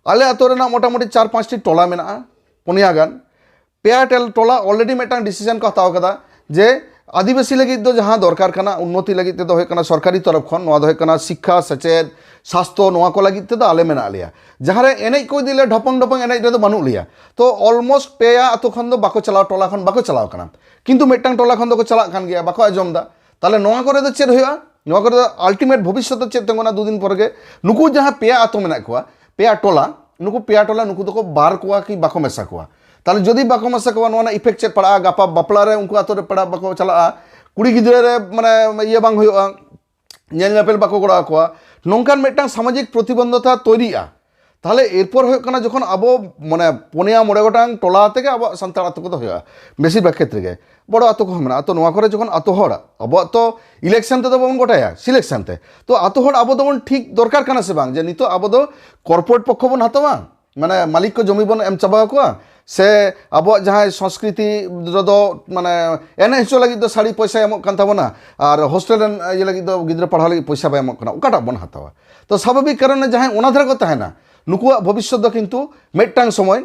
আলে আতো রে মোটামুটি চার পাঁচটি টলা মেনা পনিয়া গান পেয়া টেল টলা অলরেডি মেটান ডিসিশন কথা যে ᱟᱹᱫᱤᱵᱟᱹᱥᱤ ᱞᱟᱹᱜᱤᱫ ᱫᱚ ᱡᱟᱦᱟᱸ ᱫᱚᱨᱠᱟᱨ ᱠᱟᱱᱟ ᱩᱱᱱᱚᱛᱤ ᱞᱟᱹᱜᱤᱫ ᱛᱮᱫᱚ ᱦᱩᱭᱩᱜ ᱠᱟᱱᱟ ᱥᱚᱨᱠᱟᱨᱤ ᱛᱚᱨᱚᱯ ᱠᱷᱚᱱ ᱱᱚᱣᱟ ᱫᱚ ᱦᱩᱭᱩᱜ ᱠᱟᱱᱟ ᱥᱤᱠᱠᱷᱟ ᱥᱮᱪᱮᱫ ᱥᱟᱥᱛᱷᱚ ᱱᱚᱣᱟ ᱠᱚ ᱞᱟᱹᱜᱤᱫ ᱛᱮᱫᱚ ᱟᱞᱮ ᱢᱮᱱᱟᱜ ᱞᱮᱭᱟ ᱡᱟᱦᱟᱸᱨᱮ ᱮᱱᱮᱡ ᱠᱚ ᱤᱫᱤᱞᱮ ᱰᱷᱚᱯᱚᱝ ᱰᱷᱚᱯᱚᱝ ᱮᱱᱮᱡ ᱨᱮᱫᱚ ᱵᱟᱹᱱᱩᱜ ᱞᱮᱭᱟ ᱛᱚ ᱚᱞᱢᱳᱥᱴ ᱯᱮᱭᱟ ᱟᱛᱳ ᱠᱷᱚᱱ ᱫᱚ ᱵᱟᱠᱚ ᱪᱟᱞᱟᱣ ᱴᱚᱞᱟ ᱠᱷᱚᱱ ᱵᱟᱠᱚ ᱪᱟᱞᱟᱣ ᱠᱟᱱᱟ ᱠᱤᱱᱛᱩ ᱢᱤᱫᱴᱟᱝ ᱴᱚᱞᱟ ᱠᱷᱚᱱ ᱫᱚᱠᱚ ᱪᱟᱞᱟᱜ ᱠᱟᱱ ᱜᱮᱭᱟ ᱵᱟᱠᱚ ᱟᱸᱡᱚᱢᱫᱟ ᱛᱟᱦᱚᱞᱮ ᱱᱚᱣᱟ ᱠᱚᱨᱮ ᱫᱚ ᱪᱮᱫ ᱦᱩᱭᱩᱜᱼᱟ ᱱᱚᱣᱟ ᱠᱚᱨᱮ ᱫᱚ ᱟᱞᱴᱤᱢᱮᱴ ᱵᱷᱚᱵᱤᱥᱥᱚᱛ ᱫᱚ ᱪᱮᱫ ᱛᱤᱸᱜᱩᱱᱟ ᱫᱩᱫᱤᱱ ᱯᱚᱨᱮᱜᱮ ᱱᱩᱠᱩ ᱡᱟᱦᱟᱸ ᱯᱮᱭᱟ ᱟᱛᱳ ᱢᱮᱱᱟᱜ ᱠᱚᱣᱟ ᱯᱮᱭᱟ ᱴᱚᱞᱟ ᱱᱩᱠᱩ ᱯᱮᱭᱟ ᱴᱚᱞᱟ ᱱᱩᱠᱩ ᱫᱚᱠᱚ ᱵᱟᱨ ᱠᱚᱣᱟ ᱠᱤ ᱵᱟᱠᱚ ᱢᱮᱥᱟ ᱠᱚᱣᱟ ᱛᱟᱦᱞᱮ ᱡᱩᱫᱤ ᱵᱟᱠᱚ ᱢᱟᱥᱟ ᱠᱚᱣᱟ ᱱᱚᱣᱟ ᱨᱮᱱᱟᱜ ᱤᱯᱷᱮᱠᱴ ᱪᱮᱫ ᱯᱟᱲᱟᱜᱼᱟ ᱜᱟᱯᱟ ᱵᱟᱯᱞᱟ ᱨᱮ ᱩᱱᱠᱩ ᱟᱛᱳ ᱨᱮ ᱯᱟᱲᱟᱜ ᱵᱟᱠᱚ ᱪᱟᱞᱟᱜᱼᱟ ᱠᱩᱲᱤ ᱜᱤᱫᱽᱨᱟᱹ ᱨᱮ ᱢᱟᱱᱮ ᱤᱭᱟᱹ ᱵᱟᱝ ᱦᱩᱭᱩᱜᱼᱟ ᱧᱮᱞ ᱧᱮᱯᱮᱞ ᱵᱟᱠᱚ ᱜᱚᱲᱚ ᱟᱠᱚᱣᱟ ᱱᱚᱝᱠᱟᱱ ᱢᱤᱫᱴᱟᱝ ᱥᱟᱢᱟᱡᱤᱠ ᱯᱨᱚᱛᱤᱵᱚᱱᱫᱷᱚᱛᱟ ᱛᱳᱭᱨᱤᱜᱼᱟ ᱛᱟᱦᱞᱮ ᱮরপর ᱦᱩᱭᱩᱜ ᱠᱟᱱᱟ ᱡᱚᱠᱷᱚᱱ ᱟᱵᱚ ᱢᱟᱱᱮ ᱯᱚᱱᱭᱟ ᱢᱚᱬᱮ ᱜᱚᱴᱟᱝ ᱴᱚᱞᱟ ᱛᱮᱜᱮ ᱟᱵᱚᱣᱟᱜ ᱥᱟᱱᱛᱟᱲ ᱟᱛᱳ ᱠᱚᱫᱚ ᱦᱩᱭᱩᱜᱼᱟ ᱵᱮᱥᱤᱨᱵᱷᱟᱜᱽ ᱠᱷᱮᱛᱨᱮ ᱜᱮ বড় আতো কো মেনা তো নোয়াকরে যখন আতো হর আবো তো ইলেকশন তে তো বন গোটায়া সিলেকশন তে তো আতো হর আবো দবন ঠিক দরকার কানা সে বাং যে নিতো আবো দো কর্পোরেট পক্ষ বন হাতমা মানে মালিক কো জমি বন এম চাবা কোয়া ᱥᱮ ᱟᱵᱚᱣᱟᱜ ᱡᱟᱦᱟᱸ ᱥᱚᱝᱥᱠᱨᱤᱛᱤ ᱨᱮᱫᱚ ᱢᱟᱱᱮ ᱮᱱᱮᱡ ᱦᱚᱪᱚ ᱞᱟᱹᱜᱤᱫ ᱫᱚ ᱥᱟᱹᱲᱤ ᱯᱚᱭᱥᱟᱭ ᱮᱢᱚᱜ ᱠᱟᱱ ᱛᱟᱵᱚᱱᱟ ᱟᱨ ᱦᱳᱥᱴᱮᱞ ᱨᱮᱱ ᱤᱭᱟᱹ ᱞᱟᱹᱜᱤᱫ ᱫᱚ ᱜᱤᱫᱽᱨᱟᱹ ᱯᱟᱲᱦᱟᱣ ᱞᱟᱹᱜᱤᱫ ᱯᱚᱭᱥᱟ ᱵᱟᱭ ᱮᱢᱚᱜ ᱠᱟᱱᱟ ᱚᱠᱟᱴᱟᱜ ᱵᱚᱱ ᱦᱟᱛᱟᱣᱟ ᱛᱚ ᱥᱟᱵᱷᱟᱵᱤᱠ ᱠᱟᱨᱚᱱᱮ ᱡᱟᱦᱟᱸᱭ ᱚᱱᱟ ᱫᱷᱟᱨᱮ ᱠᱚ ᱛᱟᱦᱮᱱᱟ ᱱᱩᱠᱩᱣᱟᱜ ᱵᱷᱚᱵᱤষ্যৎ ᱫᱚ ᱠᱤᱱᱛᱩ ᱢᱤᱫᱴᱟᱝ ᱥᱚᱢᱚᱭ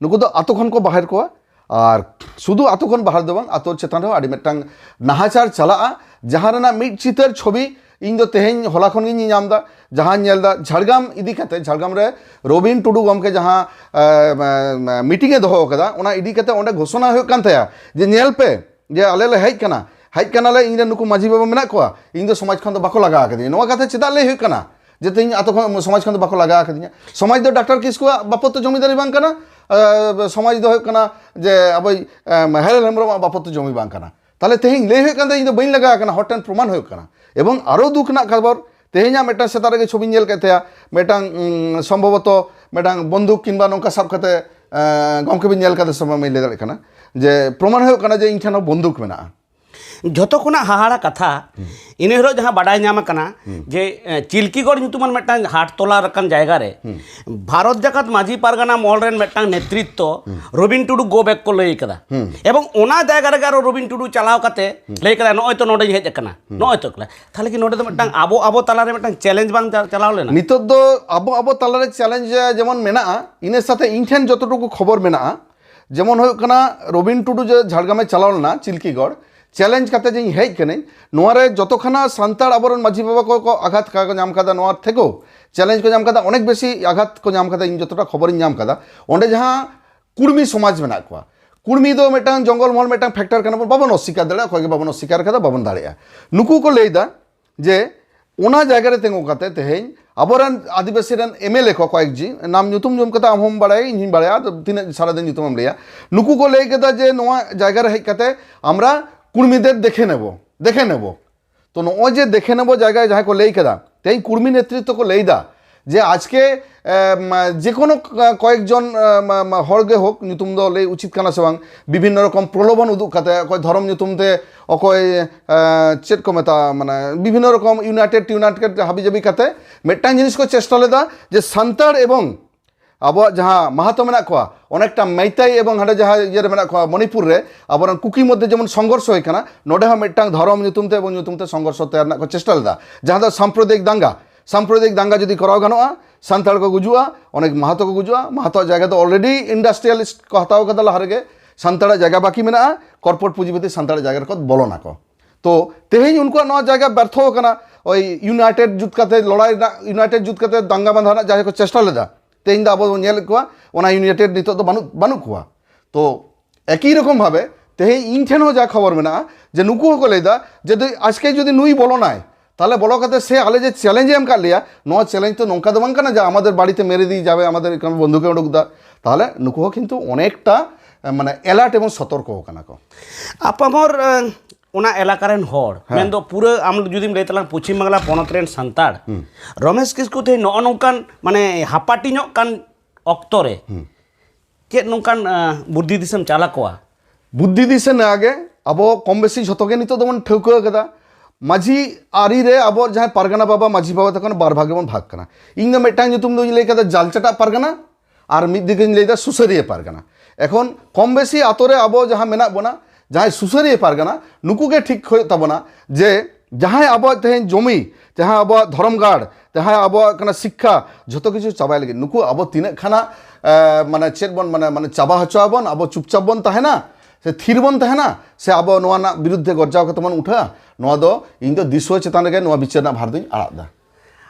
ᱱᱩᱠᱩ ᱫᱚ ᱟᱛᱳ ᱠᱷᱚᱱ ᱠᱚ ᱵᱟᱦᱮᱨ ᱠᱚᱣᱟ ᱟᱨ ᱥᱩᱫᱷᱩ ᱟᱛᱳ ᱠᱷᱚᱱ ᱵᱟᱦᱮᱨ ᱫᱚ ᱵᱟᱝ ᱟᱛᱳ ᱪᱮᱛᱟᱱ ᱨᱮᱦᱚᱸ ᱟᱹᱰᱤ ᱢᱤᱫᱴᱟᱝ ᱱᱟᱦᱟᱪᱟᱨ ᱪᱟᱞᱟᱜᱼᱟ ᱡᱟᱦᱟᱸ ᱨᱮᱱᱟᱜ ᱢᱤᱫ ᱪᱤᱛᱟᱹᱨ ᱪᱷᱚᱵᱤ ᱤᱧ ᱫᱚ ᱛᱮᱦᱮᱧ ᱦᱚᱞᱟ ᱠᱷᱚᱱ ᱜᱤᱧ ᱧᱟᱢ ᱮᱫᱟ ᱡᱟᱦᱟᱸ ᱧᱮᱞᱫᱟ ᱡᱷᱟᱲᱜᱨᱟᱢ ᱤᱫᱤ ᱠᱟᱛᱮ ᱡᱷᱟᱲᱜᱨᱟᱢ ᱨᱮ ᱨᱚᱵᱤᱱ ᱴᱩᱰᱩ ᱜᱚᱢᱠᱮ ᱡᱟᱦᱟᱸ ᱢᱤᱴᱤᱝ ᱮ ᱫᱚᱦᱚ ᱟᱠᱟᱫᱟ ᱚᱱᱟ ᱤᱫᱤ ᱠᱟᱛᱮ ᱚᱸᱰᱮ ᱜᱷᱳᱥᱚᱱᱟ ᱦᱩᱭᱩᱜ ᱠᱟᱱ ᱛᱟᱭᱟ ᱡᱮ ᱧᱮᱞ ᱯᱮ ᱡᱮ ᱟᱞᱮ ᱞᱮ ᱦᱮᱡ ᱠᱟᱱᱟ ᱦᱮᱡ ᱠᱟᱱᱟᱞᱮ ᱤᱧᱨᱮᱱ ᱱᱩᱠᱩ ᱢᱟᱹᱡᱷᱤ ᱵᱟᱵᱟ ᱢᱮᱱᱟᱜ ᱠᱚᱣᱟ ᱤᱧ ᱫᱚ ᱥᱚᱢᱟᱡᱽ ᱠᱷᱚᱱ ᱫᱚ ᱵᱟᱠᱚ ᱞᱟᱜᱟ ᱟᱠᱟᱫᱤᱧᱟ ᱱᱚᱣᱟ ᱠᱟᱛᱷᱟ ᱪᱮᱫᱟᱜ ᱞᱟᱹᱭ ᱦᱩᱭᱩᱜ ᱠᱟᱱᱟ ᱡᱮ ᱛᱮᱦᱮᱧ ᱟᱛᱳ ᱠᱷᱚᱱ ᱥᱚᱢᱟᱡᱽ ᱠᱷᱚᱱ ᱫᱚ ᱵᱟᱠᱚ ᱞᱟᱜᱟ ᱟᱠᱟᱫᱤᱧᱟ ᱥᱚᱢᱟᱡᱽ ᱫᱚ ᱰᱟᱠᱛᱟᱨ ᱠᱤᱥᱠᱩᱣᱟᱜ ᱵᱟᱯᱚᱛᱛᱚ ᱡᱚᱢᱤᱫᱟᱨᱤ ᱵᱟᱝ ᱠᱟᱱᱟ ᱥᱚᱢᱟᱡᱽ ᱫᱚ ᱦᱩᱭᱩᱜ ᱠᱟᱱᱟ ᱡᱮ ᱟᱵᱚᱭ ᱦᱮᱨᱮᱞ ᱦᱮᱢᱵᱨᱚᱢᱟᱜ ᱵᱟᱯᱚᱛᱛᱚ ᱡᱚᱢᱤ ᱵᱟᱝ ᱠᱟᱱᱟ ᱛᱟᱦᱚᱞᱮ ᱛᱮᱦᱮᱧ ᱞᱟᱹᱭ ᱦᱩᱭᱩᱜ ᱠᱟᱱ ᱛᱟᱦᱮᱸ ᱤᱧ ᱫᱚ ᱵᱟᱹᱧ ᱞᱟᱜᱟ ᱟᱠᱟᱱᱟ ᱦᱚᱲ ᱴᱷᱮᱱ ᱯᱨᱚᱢᱟণ ᱦᱩᱭᱩᱜ ᱠᱟᱱᱟ ᱮᱵᱚᱝ ᱟᱨও ᱫᱩᱠ ᱨᱮᱱᱟᱜ ᱠᱷᱟᱵᱚᱨ ᱛᱮᱦᱮᱧᱟᱜ ᱢᱤᱫᱴᱟᱝ ᱥᱮᱛᱟᱜ ᱨᱮᱜᱮ ᱪᱷᱚᱵᱤᱧ ᱧᱮᱞ ᱠᱮᱫ ᱢᱤᱫᱴᱟᱝ ᱥᱚᱢᱵᱷᱚᱵᱚᱛᱚ ᱢᱤᱫᱴᱟᱝ ᱵᱚᱱᱫᱩᱠ ᱠᱤᱢᱵᱟ ᱱᱚᱝᱠᱟ ᱥᱟᱵ ᱠᱟᱛᱮ ᱜᱚᱢᱠᱮ ᱵᱤᱱ ᱧᱮᱞ ᱠᱟᱫᱮ ᱥᱚᱢᱚᱭ ᱵᱟᱹᱧ ᱞᱟᱹᱭ ᱫᱟᱲᱮᱭᱟᱜ ᱠᱟᱱᱟ ᱡᱮ ᱯᱨᱚᱢᱟᱱ ᱦᱩᱭᱩᱜ ᱠᱟᱱᱟ ᱡᱮ ᱤᱧ ᱴᱷᱮᱱ ᱦᱚᱸ ᱵᱚᱱᱫᱩᱠ ᱢᱮᱱᱟᱜᱼᱟ ᱡᱚᱛᱚ ᱠᱷᱚᱱᱟᱜ ᱦᱟᱦᱟᱲᱟ ᱠᱟᱛᱷᱟ ᱤᱱᱟᱹ ᱦᱤᱞᱳᱜ ᱡᱟᱦᱟᱸ ᱵᱟᱰᱟᱭ ᱧᱟᱢ ᱟᱠᱟᱱᱟ ᱡᱮ ᱪᱤᱞᱠᱤᱜᱚᱲ ᱧᱩᱛᱩᱢᱟᱱ ᱢᱤᱫᱴᱟᱝ ᱦᱟᱴ ᱛᱚᱞᱟ ᱟᱠᱟᱱ ᱡᱟᱭᱜᱟ ᱨᱮ ᱵᱷᱟᱨᱚᱛ ᱡᱟᱠᱟᱛ ᱢᱟᱹᱡᱷᱤ ᱯᱟᱨᱜᱟᱱᱟ ᱢᱚᱦᱚᱞ ᱨᱮᱱ ᱢᱤᱫᱴᱟᱝ ᱱᱮᱛᱨᱤᱛᱛᱚ ᱨᱚᱵᱤᱱ ᱴᱩᱰᱩ ᱜᱳ ᱵᱮᱠ ᱠᱚ ᱞᱟᱹᱭ ᱟᱠᱟᱫᱟ ᱮᱵᱚᱝ ᱚᱱᱟ ᱡᱟᱭᱜᱟ ᱨᱮᱜᱮ ᱟᱨᱚ ᱨᱚᱵᱤᱱ ᱴᱩᱰᱩ ᱪᱟᱞᱟᱣ ᱠᱟᱛᱮ ᱞᱟᱹᱭ ᱠᱟᱫᱟ ᱱᱚᱜᱼᱚᱭ ᱛᱚ ᱱᱚᱰᱮᱧ ᱦᱮᱡ ᱟᱠᱟᱱᱟ ᱱᱚᱜᱼᱚᱭ ᱛᱚ ᱛᱟᱦᱞᱮ ᱠᱤ ᱱᱚᱰᱮ ᱫᱚ ᱢᱤᱫᱴᱟᱝ ᱟᱵᱚ ᱟᱵᱚ ᱛᱟᱞᱟᱨᱮ ᱢᱤᱫᱴᱟᱝ ᱪᱮᱞᱮᱧᱡ ᱵᱟᱝ ᱪᱟᱞᱟᱣ ᱞᱮᱱᱟ ᱱᱤᱛᱚᱜ ᱫᱚ ᱟᱵᱚ ᱟᱵᱚ ᱛᱟᱞᱟᱨᱮ ᱪᱮᱞᱮᱧᱡ ᱡᱮᱢᱚᱱ ᱢᱮᱱᱟᱜᱼᱟ ᱤᱱᱟᱹ ᱥᱟথে ᱤᱧ ᱴᱷᱮᱱ ᱡᱚᱛᱚᱴুᱠু ᱠᱷᱚᱵᱚᱨ ᱢᱮᱱᱟᱜᱼᱟ ᱡᱮᱢᱚᱱ ᱦᱩᱭᱩᱜ ᱠᱟᱱᱟ ᱨᱚᱵᱤᱱ ᱴᱩᱰᱩ ᱡᱮ ᱡᱷᱟᱲᱜᱨᱟᱢᱮ ᱪᱟᱞᱟᱣ ᱞᱮᱱᱟ ᱪᱤᱞᱠᱤᱜᱚᱲ চ্যালেঞ্জ কাতে যে হেজ কানাই নোয়ারে যতখানা সান্তাড় আবরণ মাঝি বাবা কো আঘাত কা কো নাম কাদা নোয়ার থেকেও চ্যালেঞ্জ কো অনেক বেশি আঘাত কো ইন যতটা খবরিং কাদা ওঁডে যাহা কুর্মী সমাজ মেনা কোয়া। কুর্মী দো মেটাং, জঙ্গল মহল মেটাং, ফ্যাক্টর কানা বাবন অস্বীকার দাঁড়া কয়েক বাবন অস্বীকার কাদা বাবন দাঁড়িয়া নুকু কো লইদা, যে ওনা জায়গারে তেঙ্গু কাতে তেহেñ আবরান আদিবাসী রেন এমএলএ কো কয়েকজি নাম ñutum জম কাতে আমহম বাড়াই ইঞ্জিন বাড়ায়া তিনে সারাদিন ñutum আম লইয়া। নুকু কো লই কেদা যে নোয়া জায়গারে হেজ কাতে, আমরা কুর্মীদের দেখে নেব দেখে নেব। তো নয় যে দেখে নেব জায়গায় যাহা কো লেই কেদা তেই কুর্মী নেতৃত্ব কো লেইদা যে আজকে যে কোনো কয়েকজন হড়গে হোক, নিতুম দ লেই উচিত কানা সে বাং বিভিন্ন রকম প্রলোভন উদুক কাতে অকয় ধরম নিতুমতে, অকয় চেদ কো মেতা মানে বিভিন্ন রকম ইউনাইটেড ইউনাইটেড হাবিজাবি কাতে মিদটাং জিনিস কো চেষ্টা লেদা যে সান্তাড় এবং আবহাওয়া যাহা মাহাতো মেনা কোয়া অনেকটা মেইতাই এবং হাঁটে যাহা ইয়ে মেনা কোয়া মণিপুর রে আবার কুকি মধ্যে যেমন সংঘর্ষ হয় কানা নোডে হা মিদটাং ধরম, নিতুমতে এবং নিতুমতে সংঘর্ষ তৈরি না চেষ্টা লেদা যাহা সাম্প্রদায়িক দাঙ্গা সাম্প্রদায়িক দাঙ্গা যদি করাও গানোয়া সান্তাড় কো গুজুয়া, অনেক মাহাতো কো গুজুয়া মাহাতো জায়গা তো অলরেডি ইন্ডাস্ট্রিয়ালিস্ট কো হাতাও কাদা লাহারেগে সান্তাড়া জায়গা বাকি মেনা কর্পোরেট পুঁজিপতি সান্তাড়া জায়গার কত বলো না কো। তো তেহেᱧ উনকুয়ার নয়া জায়গা ব্যর্থ কানা, ওই ইউনাইটেড জুত কাতে লড়াই না ইউনাইটেড জুত কাতে দাঙ্গা বাঁধা না কো চেষ্টা লেদা ᱛᱮᱦᱮᱧ ᱫᱚ ᱟᱵᱚ ᱵᱚᱱ ᱧᱮᱞᱮᱫ ᱠᱚᱣᱟ ᱚᱱᱟ ᱤᱭᱩᱱᱟᱭᱴᱮᱰ ᱱᱤᱛᱚᱜ ᱫᱚ ᱵᱟᱹᱱᱩᱜ ᱵᱟᱹᱱᱩᱜ ᱠᱚᱣᱟ ᱛᱚ ᱮᱠই ᱨᱚᱠᱚᱢ ᱵᱷᱟᱵᱮ ᱛᱮᱦᱮᱧ ᱤᱧ ᱴᱷᱮᱱ ᱦᱚᱸ ᱡᱟ ᱠᱷᱚᱵᱚᱨ ᱢᱮᱱᱟᱜᱼᱟ ᱡᱮ ᱱᱩᱠᱩ ᱦᱚᱸᱠᱚ ᱞᱟᱹᱭᱫᱟ ᱡᱮ ᱟজকে ᱡᱩᱫᱤ ᱱᱩᱭ ᱵᱚᱞᱚᱱᱟᱭ তাহলে বলো কাতে সে আলে যে চ্যালেঞ্জে এম কাটলিয়া ন চ্যালেঞ্জ তো নৌকা দেবান কেনা যা আমাদের বাড়িতে মেরে দিয়ে যাবে আমাদের এখানে বন্ধুকে উডুকদা তাহলে নুকুহ কিন্তু অনেকটা মানে অ্যালার্ট এবং সতর্ক কানাকো আপামর ᱚᱱᱟ ᱮᱞᱟᱠᱟ ᱨᱮᱱ ᱦᱚᱲ ᱢᱮᱱᱫᱚ ᱯᱩᱨᱟᱹ ᱟᱢ ᱡᱩᱫᱤᱢ ᱞᱟᱹᱭ ᱛᱟᱞᱟᱝ ᱯᱚᱪᱷᱤᱢ ᱵᱟᱝᱞᱟ ᱯᱚᱱᱚᱛ ᱨᱮᱱ ᱥᱟᱱᱛᱟᱲ ᱨᱚᱢᱮᱥ ᱠᱤᱥᱠᱩ ᱛᱮ ᱱᱚᱜᱼᱚ ᱱᱚᱝᱠᱟᱱ ᱢᱟᱱᱮ ᱦᱟᱯᱟᱴᱤᱧᱚᱜ ᱠᱟᱱ ᱚᱠᱛᱚ ᱨᱮ ᱪᱮᱫ ᱱᱚᱝᱠᱟᱱ ᱵᱩᱫᱽᱫᱷᱤ ᱫᱤᱥᱟᱹᱢ ᱪᱟᱞ ᱟᱠᱚᱣᱟ ᱵᱩᱫᱽᱫᱷᱤ ᱫᱤᱥᱟᱹ ᱱᱟᱜᱮ ᱟᱵᱚ ᱠᱚᱢ ᱵᱮᱥᱤ ᱡᱷᱚᱛᱚ ᱜᱮ ᱱᱤᱛᱚᱜ ᱫᱚᱵᱚᱱ ᱴᱷᱟᱹᱣᱠᱟᱹ ᱟᱠᱟᱫᱟ মাঝি আরিরে আবার যাই পারগানা বাবা মাঝি বাবা তখন বার ভাগে বন ভাগ কানা ইং না মেটাং নিতুম দুই লেখা জালচাটা পারগানা আর মিদ দিকে লেখা সুসারিয়া পারগানা এখন কম বেশি আতরে আবো যাহা মেনা বনা ᱡᱟᱦᱟᱸᱭ ᱥᱩᱥᱟᱹᱨᱤᱭᱟᱹ ᱯᱟᱨᱜᱟᱱᱟ ᱱᱩᱠᱩ ᱜᱮ ᱴᱷᱤᱠ ᱦᱩᱭᱩᱜ ᱛᱟᱵᱚᱱᱟ ᱡᱮ ᱡᱟᱦᱟᱸᱭ ᱟᱵᱚᱣᱟᱜ ᱛᱮᱦᱮᱧ ᱡᱚᱢᱤ ᱡᱟᱦᱟᱸ ᱟᱵᱚᱣᱟᱜ ᱫᱷᱚᱨᱚᱢ ᱜᱟᱲ ᱡᱟᱦᱟᱸ ᱟᱵᱚᱣᱟᱜ ᱠᱟᱱᱟ ᱥᱤᱠᱠᱷᱟ ᱡᱷᱚᱛᱚ ᱠᱤᱪᱷᱩ ᱪᱟᱵᱟᱭ ᱞᱟᱹᱜᱤᱫ ᱱᱩᱠᱩ ᱟᱵᱚ ᱛᱤᱱᱟᱹᱜ ᱠᱷᱟᱱᱟ ᱢᱟᱱᱮ ᱪᱮᱫ ᱵᱚᱱ ᱢᱟᱱᱮ ᱢᱟᱱᱮ ᱪᱟᱵᱟ ᱦᱚᱪᱚᱣᱟᱵᱚᱱ ᱟᱵᱚ ᱪᱩᱯᱪᱟᱯ ᱵᱚᱱ ᱛᱟᱦᱮᱱᱟ ᱥᱮ ᱛᱷᱤᱨ ᱵᱚᱱ ᱛᱟᱦᱮᱱᱟ ᱥᱮ ᱟᱵᱚ ᱱᱚᱣᱟ ᱨᱮᱱᱟᱜ ᱵᱤᱨᱩদ্ধᱮ ᱜᱚᱨᱡᱟᱣ ᱠᱟᱛᱮ ᱵᱚᱱ ᱩᱴᱷᱟᱹᱜᱼᱟ ᱱᱚᱣᱟ ᱫᱚ ᱤᱧ ᱫᱚ ᱫᱤᱥᱩᱣᱟᱹ ᱪᱮᱛᱟᱱ ᱨᱮᱜᱮ ᱱᱚᱣᱟ ᱵᱤᱪᱟᱹᱨ ᱨᱮᱱᱟᱜ ᱵᱷᱟᱨ ᱫᱚᱧ ᱟᱲᱟᱜ ᱮᱫᱟ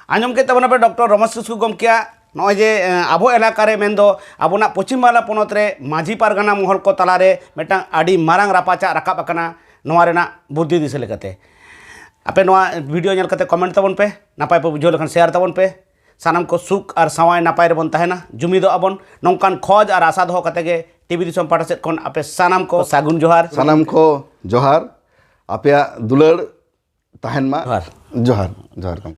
ᱟᱸᱡᱚᱢ ᱠᱮᱫ ᱛᱟᱵᱚᱱᱟ ᱯᱮ ᱰᱚᱠᱴᱚᱨ ᱨᱚᱢᱮᱥ ᱠᱤᱥᱠᱩ ᱜᱚᱢᱠᱮᱭᱟᱜ ᱱᱚᱜᱼᱚᱭ ᱡᱮ ᱟᱵᱚ ᱮᱞᱟᱠᱟᱨᱮ ᱢᱮᱱᱫᱚ ᱟᱵᱚᱱᱟᱜ ᱯᱚᱪᱷᱤᱢ ᱵᱟᱝᱞᱟ ᱯᱚᱱᱚᱛ ᱨᱮ ᱢᱟᱺᱡᱷᱤ ᱯᱟᱨᱜᱟᱱᱟ ᱢᱚᱦᱚᱞ ᱠᱚ ᱛᱟᱞᱟᱨᱮ ᱢᱤᱫᱴᱟᱝ ᱟᱹᱰᱤ ᱢᱟᱨᱟᱝ ᱨᱟᱯᱟᱪᱟᱜ ᱨᱟᱠᱟᱵ ᱟᱠᱟᱱᱟ ᱱᱚᱣᱟ ᱨᱮᱱᱟᱜ ᱵᱩᱫᱽᱫᱷᱤ ᱫᱤᱥᱟᱹ ᱞᱮᱠᱟᱛᱮ ᱟᱯᱮ ᱱᱚᱣᱟ ᱵᱷᱤᱰᱤᱭᱳ ᱧᱮᱞ ᱠᱟᱛᱮ ᱠᱚᱢᱮᱱᱴ ᱛᱟᱵᱚᱱ ᱯᱮ ᱱᱟᱯᱟᱭ ᱯᱮ ᱵᱩᱡᱷᱟᱹᱣ ᱞᱮᱠᱷᱟᱱ ᱥᱮᱭᱟᱨ ᱛᱟᱵᱚᱱ ᱯᱮ ᱥᱟᱱᱟᱢ ᱠᱚ ᱥᱩᱠ ᱟᱨ ᱥᱟᱶᱟᱭ ᱱᱟᱯᱟᱭ ᱨᱮᱵᱚᱱ ᱛᱟᱦᱮᱱᱟ ᱡᱩᱢᱤᱫᱚᱜ ᱟᱵᱚᱱ ᱱᱚᱝᱠᱟᱱ ᱠᱷᱚᱡ ᱟᱨ ᱟᱥᱟ ᱫᱚᱦᱚ ᱠᱟᱛᱮ ᱜᱮ ᱴᱤᱵᱷᱤ ᱫᱤᱥᱚᱢ ᱯᱟᱦᱴᱟ ᱥᱮᱫ ᱠᱷᱚᱱ ᱟᱯᱮ ᱥᱟᱱᱟᱢ ᱠᱚ ᱥᱟᱹᱜᱩᱱ ᱡᱚᱦᱟᱨ ᱥᱟᱱᱟᱢ ᱠᱚ ᱡᱚᱦᱟᱨ ᱟᱯᱮᱭᱟᱜ ᱫᱩᱞᱟᱹᱲ ᱛᱟᱦᱮᱱ ᱢᱟ ᱡᱚᱦᱟᱨ ᱡᱚᱦᱟᱨ ᱡᱚᱦᱟᱨ